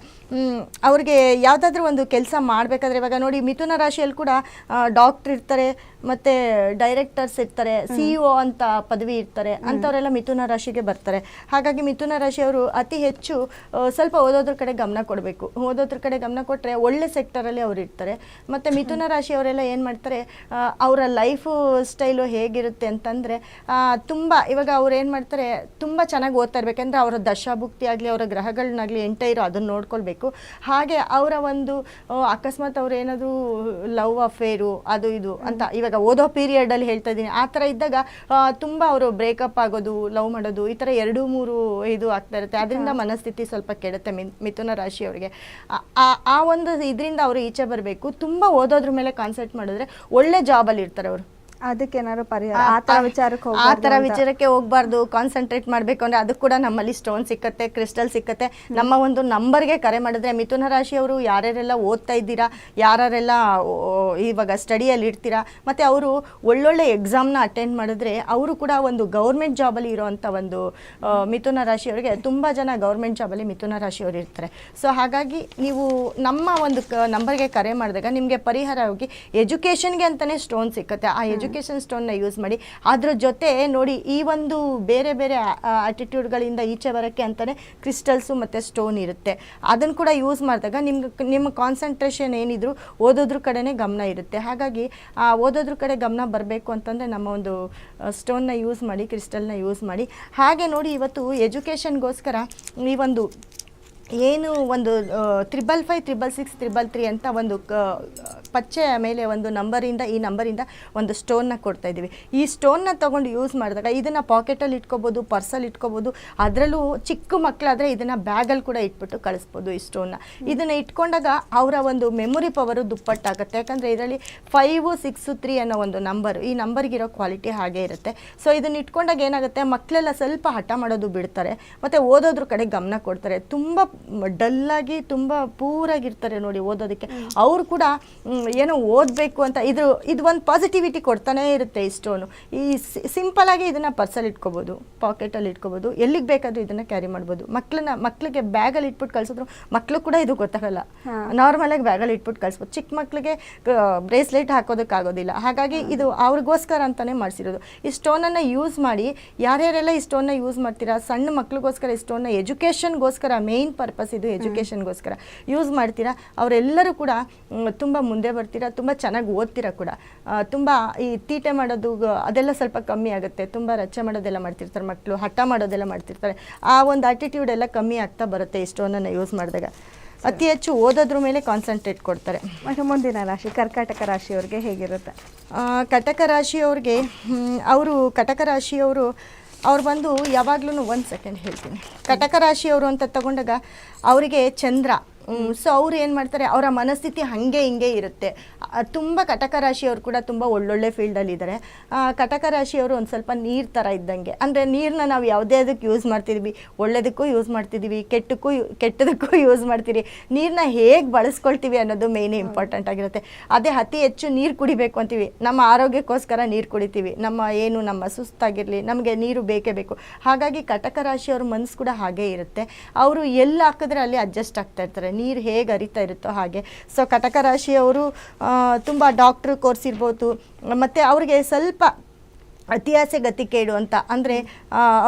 ಅವ್ರಿಗೆ ಯಾವುದಾದ್ರೂ ಒಂದು ಕೆಲಸ ಮಾಡಬೇಕಾದ್ರೆ ಇವಾಗ ನೋಡಿ ಮಿಥುನ ರಾಶಿಯಲ್ಲಿ ಕೂಡ ಡಾಕ್ಟ್ರ್ ಇರ್ತಾರೆ ಮತ್ತು ಡೈರೆಕ್ಟರ್ಸ್ ಇರ್ತಾರೆ ಸಿ ಇ ಒ ಅಂತ ಪದವಿ ಇರ್ತಾರೆ ಅಂಥವರೆಲ್ಲ ಮಿಥುನ ರಾಶಿಗೆ ಬರ್ತಾರೆ. ಹಾಗಾಗಿ ಮಿಥುನ ರಾಶಿಯವರು ಅತಿ ಹೆಚ್ಚು ಸ್ವಲ್ಪ ಓದೋದ್ರ ಕಡೆ ಗಮನ ಕೊಡಬೇಕು. ಓದೋದ್ರ ಕಡೆ ಗಮನ ಕೊಟ್ಟರೆ ಒಳ್ಳೆ ಸೆಕ್ಟರಲ್ಲಿ ಅವರು ಇರ್ತಾರೆ. ಮತ್ತು ಮಿಥುನ ರಾಶಿಯವರೆಲ್ಲ ಏನು ಮಾಡ್ತಾರೆ ಅವರ ಲೈಫು ಸ್ಟೈಲು ಹೇಗಿರುತ್ತೆ ಅಂತಂದರೆ ತುಂಬ ಇವಾಗ ಅವ್ರು ಏನು ಮಾಡ್ತಾರೆ ತುಂಬ ಚೆನ್ನಾಗಿ ಓದ್ತಾ ಇರ್ಬೇಕಂದ್ರೆ ಅವರ ದಶಾಭುಕ್ತಿ ಆಗಲಿ ಅವರ ಗ್ರಹಗಳನ್ನಾಗಲಿ ಎಂಟೈರು ಅದನ್ನು ನೋಡ್ಕೊಳ್ಬೇಕು. ಹಾಗೆ ಅವರ ಒಂದು ಅಕಸ್ಮಾತ್ ಅವ್ರು ಏನಾದರೂ ಲವ್ ಅಫೇರು ಅದು ಇದು ಅಂತ ಇವಾಗ ಓದೋ ಪೀರಿಯಡಲ್ಲಿ ಹೇಳ್ತಾ ಇದ್ದೀನಿ. ಆ ಥರ ಇದ್ದಾಗ ತುಂಬ ಅವರು ಬ್ರೇಕಪ್ ಆಗೋದು ಲವ್ ಮಾಡೋದು ಈ ಥರ ಎರಡು ಮೂರು ಇದು ಆಗ್ತಾ ಇರುತ್ತೆ. ಅದರಿಂದ ಮನಸ್ಥಿತಿ ಸ್ವಲ್ಪ ಕೆಡುತ್ತೆ ಮಿಥುನ ರಾಶಿಯವರಿಗೆ ಆ ಒಂದು ಇದರಿಂದ ಅವರು ಈಚೆ ಬರಬೇಕು. ತುಂಬ ಓದೋದ್ರ ಮೇಲೆ ಕಾನ್ಸಂಟ್ರೇಟ್ ಮಾಡಿದ್ರೆ ಒಳ್ಳೆ ಜಾಬಲ್ಲಿ ಇರ್ತಾರೆ ಅವರು. ಅದಕ್ಕೆ ಏನಾದ್ರು ಪರಿಹಾರ? ಆ ಥರ ವಿಚಾರಕ್ಕೆ ಆ ಥರ ವಿಚಾರಕ್ಕೆ ಹೋಗ್ಬಾರ್ದು. ಕಾನ್ಸಂಟ್ರೇಟ್ ಮಾಡಬೇಕು ಅಂದರೆ ಅದು ಕೂಡ ನಮ್ಮಲ್ಲಿ ಸ್ಟೋನ್ ಸಿಕ್ಕತ್ತೆ ಕ್ರಿಸ್ಟಲ್ ಸಿಕ್ಕತ್ತೆ. ನಮ್ಮ ಒಂದು ನಂಬರ್ಗೆ ಕರೆ ಮಾಡಿದ್ರೆ ಮಿಥುನ ರಾಶಿಯವರು ಯಾರ್ಯಾರೆಲ್ಲ ಓದ್ತಾ ಇದ್ದೀರಾ ಯಾರ್ಯಾರೆಲ್ಲ ಇವಾಗ ಸ್ಟಡಿಯಲ್ಲಿ ಇರ್ತೀರಾ ಮತ್ತು ಅವರು ಒಳ್ಳೊಳ್ಳೆ ಎಕ್ಸಾಮ್ನ ಅಟೆಂಡ್ ಮಾಡಿದ್ರೆ ಅವರು ಕೂಡ ಒಂದು ಗೌರ್ಮೆಂಟ್ ಜಾಬಲ್ಲಿ ಇರೋವಂಥ ಒಂದು ಮಿಥುನ ರಾಶಿಯವರಿಗೆ ತುಂಬ ಜನ ಗೌರ್ಮೆಂಟ್ ಜಾಬಲ್ಲಿ ಮಿಥುನ ರಾಶಿಯವರು ಇರ್ತಾರೆ. ಸೊ ಹಾಗಾಗಿ ನೀವು ನಮ್ಮ ಒಂದು ನಂಬರ್ಗೆ ಕರೆ ಮಾಡಿದಾಗ ನಿಮಗೆ ಪರಿಹಾರವಾಗಿ ಎಜುಕೇಷನ್ಗೆ ಅಂತಲೇ ಸ್ಟೋನ್ ಸಿಕ್ಕತ್ತೆ. ಆ ಎಜುಕೇಷನ್ ಎಜುಕೇಷನ್ ಸ್ಟೋನ್ನ ಯೂಸ್ ಮಾಡಿ. ಅದ್ರ ಜೊತೆ ನೋಡಿ, ಈ ಒಂದು ಬೇರೆ ಬೇರೆ ಆಟಿಟ್ಯೂಡ್ಗಳಿಂದ ಈಚೆ ಬರೋಕ್ಕೆ ಅಂತಲೇ ಕ್ರಿಸ್ಟಲ್ಸು ಮತ್ತು ಸ್ಟೋನ್ ಇರುತ್ತೆ. ಅದನ್ನು ಕೂಡ ಯೂಸ್ ಮಾಡಿದಾಗ ನಿಮ್ಗೆ, ನಿಮ್ಮ ಕಾನ್ಸಂಟ್ರೇಷನ್ ಏನಿದ್ರು ಓದೋದ್ರ ಕಡೆನೇ ಗಮನ ಇರುತ್ತೆ. ಹಾಗಾಗಿ ಓದೋದ್ರ ಕಡೆ ಗಮನ ಬರಬೇಕು ಅಂತಂದರೆ ನಮ್ಮ ಒಂದು ಸ್ಟೋನ್ನ ಯೂಸ್ ಮಾಡಿ ಕ್ರಿಸ್ಟಲ್ನ ಯೂಸ್ ಮಾಡಿ. ಹಾಗೆ ನೋಡಿ, ಇವತ್ತು ಎಜುಕೇಷನ್ಗೋಸ್ಕರ ಈ ಒಂದು ಏನು ಒಂದು triple five triple six triple three ಅಂತ ಒಂದು ಪಚ್ಚೆಯ ಮೇಲೆ ಒಂದು ನಂಬರಿಂದ, ಈ ನಂಬರಿಂದ ಒಂದು ಸ್ಟೋನ್ನ ಕೊಡ್ತಾ ಇದ್ದೀವಿ. ಈ ಸ್ಟೋನ್ನ ತೊಗೊಂಡು ಯೂಸ್ ಮಾಡಿದಾಗ ಇದನ್ನು ಪಾಕೆಟಲ್ಲಿ ಇಟ್ಕೋಬೋದು ಪರ್ಸಲ್ಲಿ ಇಟ್ಕೋಬೋದು, ಅದರಲ್ಲೂ ಚಿಕ್ಕ ಮಕ್ಕಳಾದರೆ ಇದನ್ನು ಬ್ಯಾಗಲ್ಲಿ ಕೂಡ ಇಟ್ಬಿಟ್ಟು ಕಳಿಸ್ಬೋದು ಈ ಸ್ಟೋನ್ನ ಇದನ್ನು ಇಟ್ಕೊಂಡಾಗ ಅವರ ಒಂದು ಮೆಮೊರಿ ಪವರು ದುಪ್ಪಟ್ಟಾಗುತ್ತೆ. ಯಾಕಂದರೆ ಇದರಲ್ಲಿ ಫೈವು ಸಿಕ್ಸು ತ್ರೀ ಅನ್ನೋ ಒಂದು ನಂಬರ್ ಈ ನಂಬರ್ಗಿರೋ ಕ್ವಾಲಿಟಿ ಹಾಗೆ ಇರುತ್ತೆ. ಸೊ ಇದನ್ನು ಇಟ್ಕೊಂಡಾಗ ಏನಾಗುತ್ತೆ? ಮಕ್ಕಳೆಲ್ಲ ಸ್ವಲ್ಪ ಹಠ ಮಾಡೋದು ಬಿಡ್ತಾರೆ. ಮತ್ತು ಓದೋದ್ರ ಕಡೆ ಗಮನ ಕೊಡ್ತಾರೆ. ತುಂಬ ಡಲ್ಲಾಗಿ ತುಂಬ ಪೂರಾಗಿರ್ತಾರೆ ನೋಡಿ ಓದೋದಕ್ಕೆ. ಅವರು ಕೂಡ ಏನೋ ಓದಬೇಕು ಅಂತ ಇದು ಇದು ಒಂದು ಪಾಸಿಟಿವಿಟಿ ಕೊಡ್ತಾನೆ ಇರುತ್ತೆ ಈ ಸ್ಟೋನು ಈ ಸಿಂಪಲ್ ಆಗಿ ಇದನ್ನು ಪರ್ಸಲ್ಲಿ ಇಟ್ಕೋಬೋದು ಪಾಕೆಟಲ್ಲಿ ಇಟ್ಕೋಬೋದು ಎಲ್ಲಿಗೆ ಬೇಕಾದರೂ ಇದನ್ನು ಕ್ಯಾರಿ ಮಾಡ್ಬೋದು. ಮಕ್ಕಳನ್ನ ಮಕ್ಕಳಿಗೆ ಬ್ಯಾಗಲ್ಲಿ ಇಟ್ಬಿಟ್ಟು ಕಳ್ಸಿದ್ರು ಮಕ್ಕಳು ಕೂಡ ಇದು ಗೊತ್ತಾಗಲ್ಲ. ನಾರ್ಮಲಾಗಿ ಬ್ಯಾಗಲ್ಲಿ ಇಟ್ಬಿಟ್ಟು ಕಳಿಸ್ಬೋದು. ಚಿಕ್ಕ ಮಕ್ಕಳಿಗೆ ಬ್ರೇಸ್ಲೆಟ್ ಹಾಕೋದಕ್ಕಾಗೋದಿಲ್ಲ. ಹಾಗಾಗಿ ಇದು ಅವ್ರಿಗೋಸ್ಕರ ಅಂತಲೇ ಮಾಡಿಸಿರೋದು. ಈ ಸ್ಟೋನನ್ನು ಯೂಸ್ ಮಾಡಿ ಯಾರ್ಯಾರೆಲ್ಲ ಈ ಸ್ಟೋನ್ನ ಯೂಸ್ ಮಾಡ್ತೀರಾ ಸಣ್ಣ ಮಕ್ಳಿಗೋಸ್ಕರ ಈ ಸ್ಟೋನ್ನ ಎಜುಕೇಷನ್ಗೋಸ್ಕರ ಮೇಯ್ನ್ ಪರ್ಪಸ್ ಇದು ಎಜುಕೇಷನ್ಗೋಸ್ಕರ ಯೂಸ್ ಮಾಡ್ತೀರಾ? ಅವರೆಲ್ಲರೂ ಕೂಡ ತುಂಬ ಮುಂದೆ ಬರ್ತೀರಾ? ತುಂಬ ಚೆನ್ನಾಗಿ ಓದ್ತೀರಾ ಕೂಡ? ತುಂಬ ಈ ತೀಟೆ ಮಾಡೋದು ಅದೆಲ್ಲ ಸ್ವಲ್ಪ ಕಮ್ಮಿ ಆಗುತ್ತೆ. ತುಂಬ ರಚೆ ಮಾಡೋದೆಲ್ಲ ಮಾಡ್ತಿರ್ತಾರೆ ಮಕ್ಕಳು ಹಠ ಮಾಡೋದೆಲ್ಲ ಮಾಡ್ತಿರ್ತಾರೆ. ಆ ಒಂದು ಆಟಿಟ್ಯೂಡ್ ಎಲ್ಲ ಕಮ್ಮಿ ಆಗ್ತಾ ಬರುತ್ತೆ ಇಷ್ಟೊಂದನ್ನು ಯೂಸ್ ಮಾಡಿದಾಗ. ಅತಿ ಹೆಚ್ಚು ಓದೋದ್ರ ಮೇಲೆ ಕಾನ್ಸಂಟ್ರೇಟ್ ಕೊಡ್ತಾರೆ. ಮತ್ತು ಮುಂದಿನ ರಾಶಿ ಕರ್ಕಾಟಕ ರಾಶಿಯವ್ರಿಗೆ ಹೇಗಿರುತ್ತೆ? ಕಟಕ ರಾಶಿಯವ್ರಿಗೆ ಅವರು ಕಟಕ ರಾಶಿಯವರು ಅವ್ರು ಬಂದು ಯಾವಾಗ್ಲೂ ಒಂದು ಸೆಕೆಂಡ್ ಹೇಳ್ತೀನಿ. ಕಟಕ ರಾಶಿಯವರು ಅಂತ ತಗೊಂಡಾಗ ಅವರಿಗೆ ಚಂದ್ರ ಸೊ ಅವ್ರು ಏನು ಮಾಡ್ತಾರೆ, ಅವರ ಮನಸ್ಥಿತಿ ಹಾಗೆ ಹಿಂಗೆ ಇರುತ್ತೆ. ತುಂಬ ಕಟಕ ರಾಶಿಯವರು ಕೂಡ ತುಂಬ ಒಳ್ಳೊಳ್ಳೆ ಫೀಲ್ಡಲ್ಲಿ ಇದ್ದಾರೆ ಕಟಕ ರಾಶಿಯವರು ಒಂದು ಸ್ವಲ್ಪ ನೀರು ಥರ ಇದ್ದಂಗೆ. ಅಂದರೆ ನೀರನ್ನ ನಾವು ಯಾವುದೇ ಅದಕ್ಕೆ ಯೂಸ್ ಮಾಡ್ತಿದ್ವಿ. ಒಳ್ಳೇದಕ್ಕೂ ಯೂಸ್ ಮಾಡ್ತಿದ್ದೀವಿ ಕೆಟ್ಟಕ್ಕೂ ಕೆಟ್ಟದಕ್ಕೂ ಯೂಸ್ ಮಾಡ್ತೀರಿ. ನೀರನ್ನ ಹೇಗೆ ಬಳಸ್ಕೊಳ್ತೀವಿ ಅನ್ನೋದು ಮೇಯ್ನ್ ಇಂಪಾರ್ಟೆಂಟ್ ಆಗಿರುತ್ತೆ. ಅದೇ ಅತಿ ಹೆಚ್ಚು ನೀರು ಕುಡಿಬೇಕು ಅಂತೀವಿ. ನಮ್ಮ ಆರೋಗ್ಯಕ್ಕೋಸ್ಕರ ನೀರು ಕುಡಿತೀವಿ. ನಮ್ಮ ಏನು, ನಮ್ಮ ಸುಸ್ತಾಗಿರಲಿ, ನಮಗೆ ನೀರು ಬೇಕೇ ಬೇಕು. ಹಾಗಾಗಿ ಕಟಕ ರಾಶಿಯವ್ರ ಮನಸ್ಸು ಕೂಡ ಹಾಗೇ ಇರುತ್ತೆ. ಅವರು ಎಲ್ಲಿ ಹಾಕಿದ್ರೆ ಅಲ್ಲಿ ಅಡ್ಜಸ್ಟ್ ಆಗ್ತಾ ಇರ್ತಾರೆ. ನೀರು ಹೇಗೆ ಅರಿತಾ ಇರುತ್ತೋ ಹಾಗೆ. ಸೊ ಕಟಕ ರಾಶಿಯವರು ತುಂಬ ಡಾಕ್ಟ್ರ್ ಕೋರ್ಸ್ ಇರ್ಬೋದು, ಮತ್ತು ಅವ್ರಿಗೆ ಸ್ವಲ್ಪ ಅತಿಯಾಸೆ ಗತಿ ಕೇಡು ಅಂತ. ಅಂದರೆ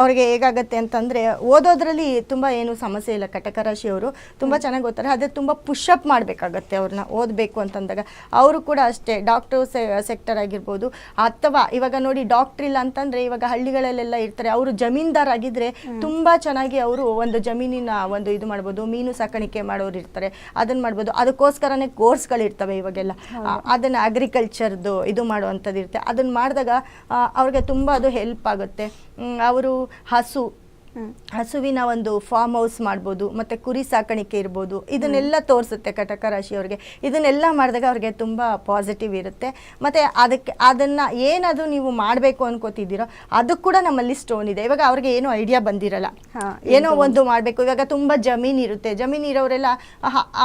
ಅವ್ರಿಗೆ ಹೇಗಾಗತ್ತೆ ಅಂತಂದರೆ ಓದೋದ್ರಲ್ಲಿ ತುಂಬ ಏನು ಸಮಸ್ಯೆ ಇಲ್ಲ. ಕಟಕ ರಾಶಿಯವರು ತುಂಬ ಚೆನ್ನಾಗಿ ಓದ್ತಾರೆ. ಅದೇ ತುಂಬ ಪುಷಪ್ ಮಾಡಬೇಕಾಗತ್ತೆ ಅವ್ರನ್ನ ಓದಬೇಕು ಅಂತಂದಾಗ. ಅವರು ಕೂಡ ಅಷ್ಟೇ ಡಾಕ್ಟ್ರು ಸೆಕ್ಟರ್ ಆಗಿರ್ಬೋದು. ಅಥವಾ ಇವಾಗ ನೋಡಿ ಡಾಕ್ಟ್ರ್ ಇಲ್ಲ ಅಂತಂದರೆ ಇವಾಗ ಹಳ್ಳಿಗಳಲ್ಲೆಲ್ಲ ಇರ್ತಾರೆ. ಅವರು ಜಮೀನ್ದಾರ್ ಆಗಿದ್ರೆ ತುಂಬ ಚೆನ್ನಾಗಿ ಅವರು ಒಂದು ಜಮೀನಿನ ಒಂದು ಇದು ಮಾಡ್ಬೋದು ಮೀನು ಸಾಕಾಣಿಕೆ ಮಾಡೋರು ಇರ್ತಾರೆ. ಅದನ್ನು ಮಾಡ್ಬೋದು. ಅದಕ್ಕೋಸ್ಕರನೇ ಕೋರ್ಸ್ಗಳಿರ್ತವೆ ಇವಾಗೆಲ್ಲ. ಅದನ್ನು ಅದನ್ನ ಅಗ್ರಿಕಲ್ಚರ್ದು ಇದು ಮಾಡುವಂಥದ್ದು ಇರುತ್ತೆ ಅದನ್ನು ಮಾಡಿದಾಗ ಅವ್ರಿಗೆ ತುಂಬ ಅದು ಹೆಲ್ಪ್ ಆಗುತ್ತೆ. ಅವರು ಹಸು ಹಸುವಿನ ಒಂದು ಫಾರ್ಮ್ ಹೌಸ್ ಮಾಡ್ಬೋದು ಮತ್ತು ಕುರಿ ಸಾಕಾಣಿಕೆ ಇರ್ಬೋದು ಇದನ್ನೆಲ್ಲ ತೋರಿಸುತ್ತೆ ಕಟಕ ರಾಶಿಯವ್ರಿಗೆ. ಇದನ್ನೆಲ್ಲ ಮಾಡಿದಾಗ ಅವ್ರಿಗೆ ತುಂಬ ಪಾಸಿಟಿವ್ ಇರುತ್ತೆ. ಮತ್ತು ಅದಕ್ಕೆ ಅದನ್ನು ಏನದು ನೀವು ಮಾಡಬೇಕು ಅನ್ಕೋತಿದ್ದೀರೋ ಅದು ಕೂಡ ನಮ್ಮಲ್ಲಿ ಸ್ಟೋನ್ ಇದೆ. ಇವಾಗ ಅವ್ರಿಗೆ ಏನೂ ಐಡಿಯಾ ಬಂದಿರಲ್ಲ. ಏನೋ ಒಂದು ಮಾಡಬೇಕು. ಇವಾಗ ತುಂಬ ಜಮೀನು ಇರುತ್ತೆ. ಜಮೀನು ಇರೋರೆಲ್ಲ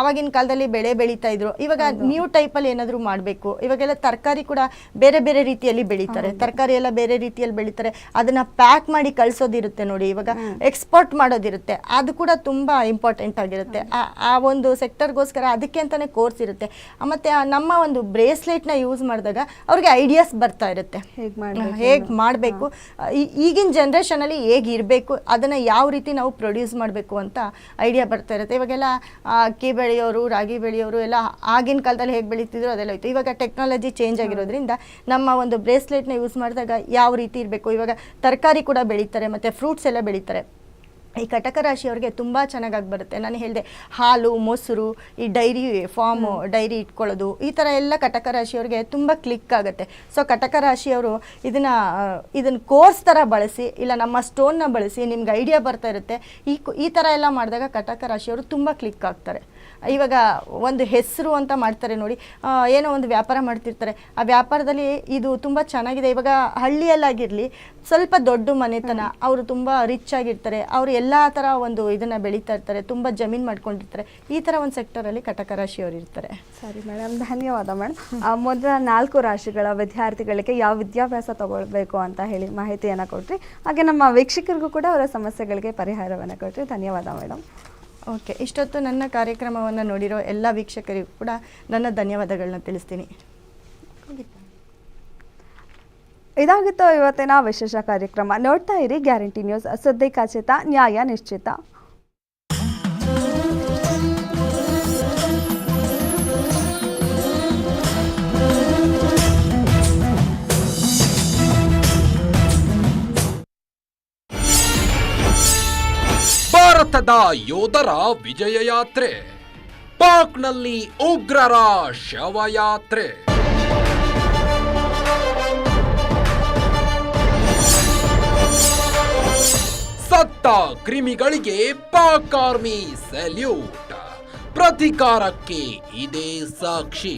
ಆವಾಗಿನ ಕಾಲದಲ್ಲಿ ಬೆಳೆ ಬೆಳೀತಾ ಇದ್ರು. ಇವಾಗ ನ್ಯೂ ಟೈಪಲ್ಲಿ ಏನಾದರೂ ಮಾಡಬೇಕು. ಇವಾಗೆಲ್ಲ ತರಕಾರಿ ಕೂಡ ಬೇರೆ ಬೇರೆ ರೀತಿಯಲ್ಲಿ ಬೆಳೀತಾರೆ. ತರಕಾರಿ ಎಲ್ಲ ಬೇರೆ ರೀತಿಯಲ್ಲಿ ಬೆಳೀತಾರೆ. ಅದನ್ನ ಪ್ಯಾಕ್ ಮಾಡಿ ಕಳಿಸೋದಿರುತ್ತೆ ನೋಡಿ. ಇವಾಗ ಎಕ್ಸ್ಪೋರ್ಟ್ ಮಾಡೋದಿರುತ್ತೆ. ಅದು ಕೂಡ ತುಂಬ ಇಂಪಾರ್ಟೆಂಟ್ ಆಗಿರುತ್ತೆ. ಆ- ಆ ಒಂದು ಸೆಕ್ಟರ್ಗೋಸ್ಕರ ಅದಕ್ಕೆ ಅಂತಾನೆ ಕೋರ್ಸ್ ಇರುತ್ತೆ. ಮತ್ತೆ ನಮ್ಮ ಒಂದು ಬ್ರೇಸ್ಲೆಟ್ನ ಯೂಸ್ ಮಾಡಿದಾಗ ಅವ್ರಿಗೆ ಐಡಿಯಾಸ್ ಬರ್ತಾ ಇರುತ್ತೆ. ಹೇಗ್ ಮಾಡ್ಬೇಕು ಈಗಿನ ಜನ್ರೇಷನಲ್ಲಿ ಹೇಗೆ ಇರಬೇಕು? ಅದನ್ನು ಯಾವ ರೀತಿ ನಾವು ಪ್ರೊಡ್ಯೂಸ್ ಮಾಡಬೇಕು ಅಂತ ಐಡಿಯಾ ಬರ್ತಾ ಇರುತ್ತೆ. ಇವಾಗೆಲ್ಲ ಅಕ್ಕಿ ಬೆಳೆಯೋರು ರಾಗಿ ಬೆಳೆಯೋರು ಎಲ್ಲ ಆಗಿನ ಕಾಲದಲ್ಲಿ ಹೇಗೆ ಬೆಳೀತಿದ್ರು ಅದೆಲ್ಲ ಇತ್ತು ಇವಾಗ ಟೆಕ್ನಾಲಜಿ ಚೇಂಜ್ ಆಗಿರೋದ್ರಿಂದ ನಮ್ಮ ಒಂದು ಬ್ರೇಸ್ಲೆಟ್ನ ಯೂಸ್ ಮಾಡಿದಾಗ ಯಾವ ರೀತಿ ಇರಬೇಕು? ಇವಾಗ ತರಕಾರಿ ಕೂಡ ಬೆಳೀತಾರೆ ಮತ್ತು ಫ್ರೂಟ್ಸ್ ಎಲ್ಲ ಬೆಳೀತಾರೆ. ಈ ಕಟಕ ರಾಶಿಯವ್ರಿಗೆ ತುಂಬ ಚೆನ್ನಾಗಾಗಿ ಬರುತ್ತೆ. ನಾನು ಹೇಳಿದೆ ಹಾಲು ಮೊಸರು ಈ ಡೈರಿ ಫಾರ್ಮ್ ಡೈರಿ ಇಟ್ಕೊಳ್ಳೋದು ಈ ಥರ ಎಲ್ಲ ಕಟಕ ರಾಶಿಯವ್ರಿಗೆ ತುಂಬ ಕ್ಲಿಕ್ ಆಗುತ್ತೆ. ಸೊ ಕಟಕ ರಾಶಿಯವರು ಇದನ್ನು ಇದನ್ನು ಕೋರ್ಸ್ ಥರ ಬಳಸಿ ಇಲ್ಲ ನಮ್ಮ ಸ್ಟೋನ್ನ ಬಳಸಿ ನಿಮ್ಗೆ ಐಡಿಯಾ ಬರ್ತಾ ಇರುತ್ತೆ. ಈ ಈ ಥರ ಎಲ್ಲ ಮಾಡಿದಾಗ ಕಟಕ ರಾಶಿಯವರು ತುಂಬ ಕ್ಲಿಕ್ ಆಗ್ತಾರೆ. ಇವಾಗ ಒಂದು ಹೆಸರು ಅಂತ ಮಾಡ್ತಾರೆ ನೋಡಿ. ಏನೋ ಒಂದು ವ್ಯಾಪಾರ ಮಾಡ್ತಿರ್ತಾರೆ. ಆ ವ್ಯಾಪಾರದಲ್ಲಿ ಇದು ತುಂಬ ಚೆನ್ನಾಗಿದೆ. ಇವಾಗ ಹಳ್ಳಿಯಲ್ಲಾಗಿರಲಿ ಸ್ವಲ್ಪ ದೊಡ್ಡ ಮನೆತನ ಅವರು ತುಂಬ ರಿಚ್ ಆಗಿರ್ತಾರೆ. ಅವರು ಎಲ್ಲ ಥರ ಒಂದು ಇದನ್ನು ಬೆಳೀತಾ ಇರ್ತಾರೆ ತುಂಬ ಜಮೀನು ಮಾಡ್ಕೊಂಡಿರ್ತಾರೆ. ಈ ಥರ ಒಂದು ಸೆಕ್ಟರಲ್ಲಿ ಕಟಕ ರಾಶಿಯವರು ಇರ್ತಾರೆ. ಸರಿ ಮೇಡಮ್ ಧನ್ಯವಾದ ಮೇಡಮ್ ಮೊದಲ ನಾಲ್ಕು ರಾಶಿಗಳ ವಿದ್ಯಾರ್ಥಿಗಳಿಗೆ ಯಾವ ವಿದ್ಯಾಭ್ಯಾಸ ತಗೊಳ್ಬೇಕು ಅಂತ ಹೇಳಿ ಮಾಹಿತಿಯನ್ನು ಕೊಟ್ರಿ. ಹಾಗೆ ನಮ್ಮ ವೀಕ್ಷಕರಿಗೂ ಕೂಡ ಅವರ ಸಮಸ್ಯೆಗಳಿಗೆ ಪರಿಹಾರವನ್ನು ಕೊಟ್ರಿ. ಧನ್ಯವಾದ ಮೇಡಮ್ ಓಕೆ, ಇಷ್ಟೊತ್ತು ನನ್ನ ಕಾರ್ಯಕ್ರಮವನ್ನು ನೋಡಿರೋ ಎಲ್ಲ ವೀಕ್ಷಕರಿಗೂ ಕೂಡ ನನ್ನ ಧನ್ಯವಾದಗಳನ್ನ ತಿಳಿಸ್ತೀನಿ. ಇದಾಗಿತ್ತು ಇವತ್ತಿನ ವಿಶೇಷ ಕಾರ್ಯಕ್ರಮ ನೋಡ್ತಾ ಇರಿ ಗ್ಯಾರಂಟಿ ನ್ಯೂಸ್, ಸುದ್ದಿ ಖಚಿತ, ನ್ಯಾಯ ನಿಶ್ಚಿತ. ಭಾರತದ ಯೋಧರ ವಿಜಯ ಯಾತ್ರೆ ಪಾಕ್ನಲ್ಲಿ ಉಗ್ರರ ಶವಯಾತ್ರೆ. ಸತ್ತ ಕ್ರಿಮಿಗಳಿಗೆ ಪಾಕ್ ಆರ್ಮಿ ಸೆಲ್ಯೂಟ್. ಪ್ರತಿಕಾರಕ್ಕೆ ಇದೇ ಸಾಕ್ಷಿ.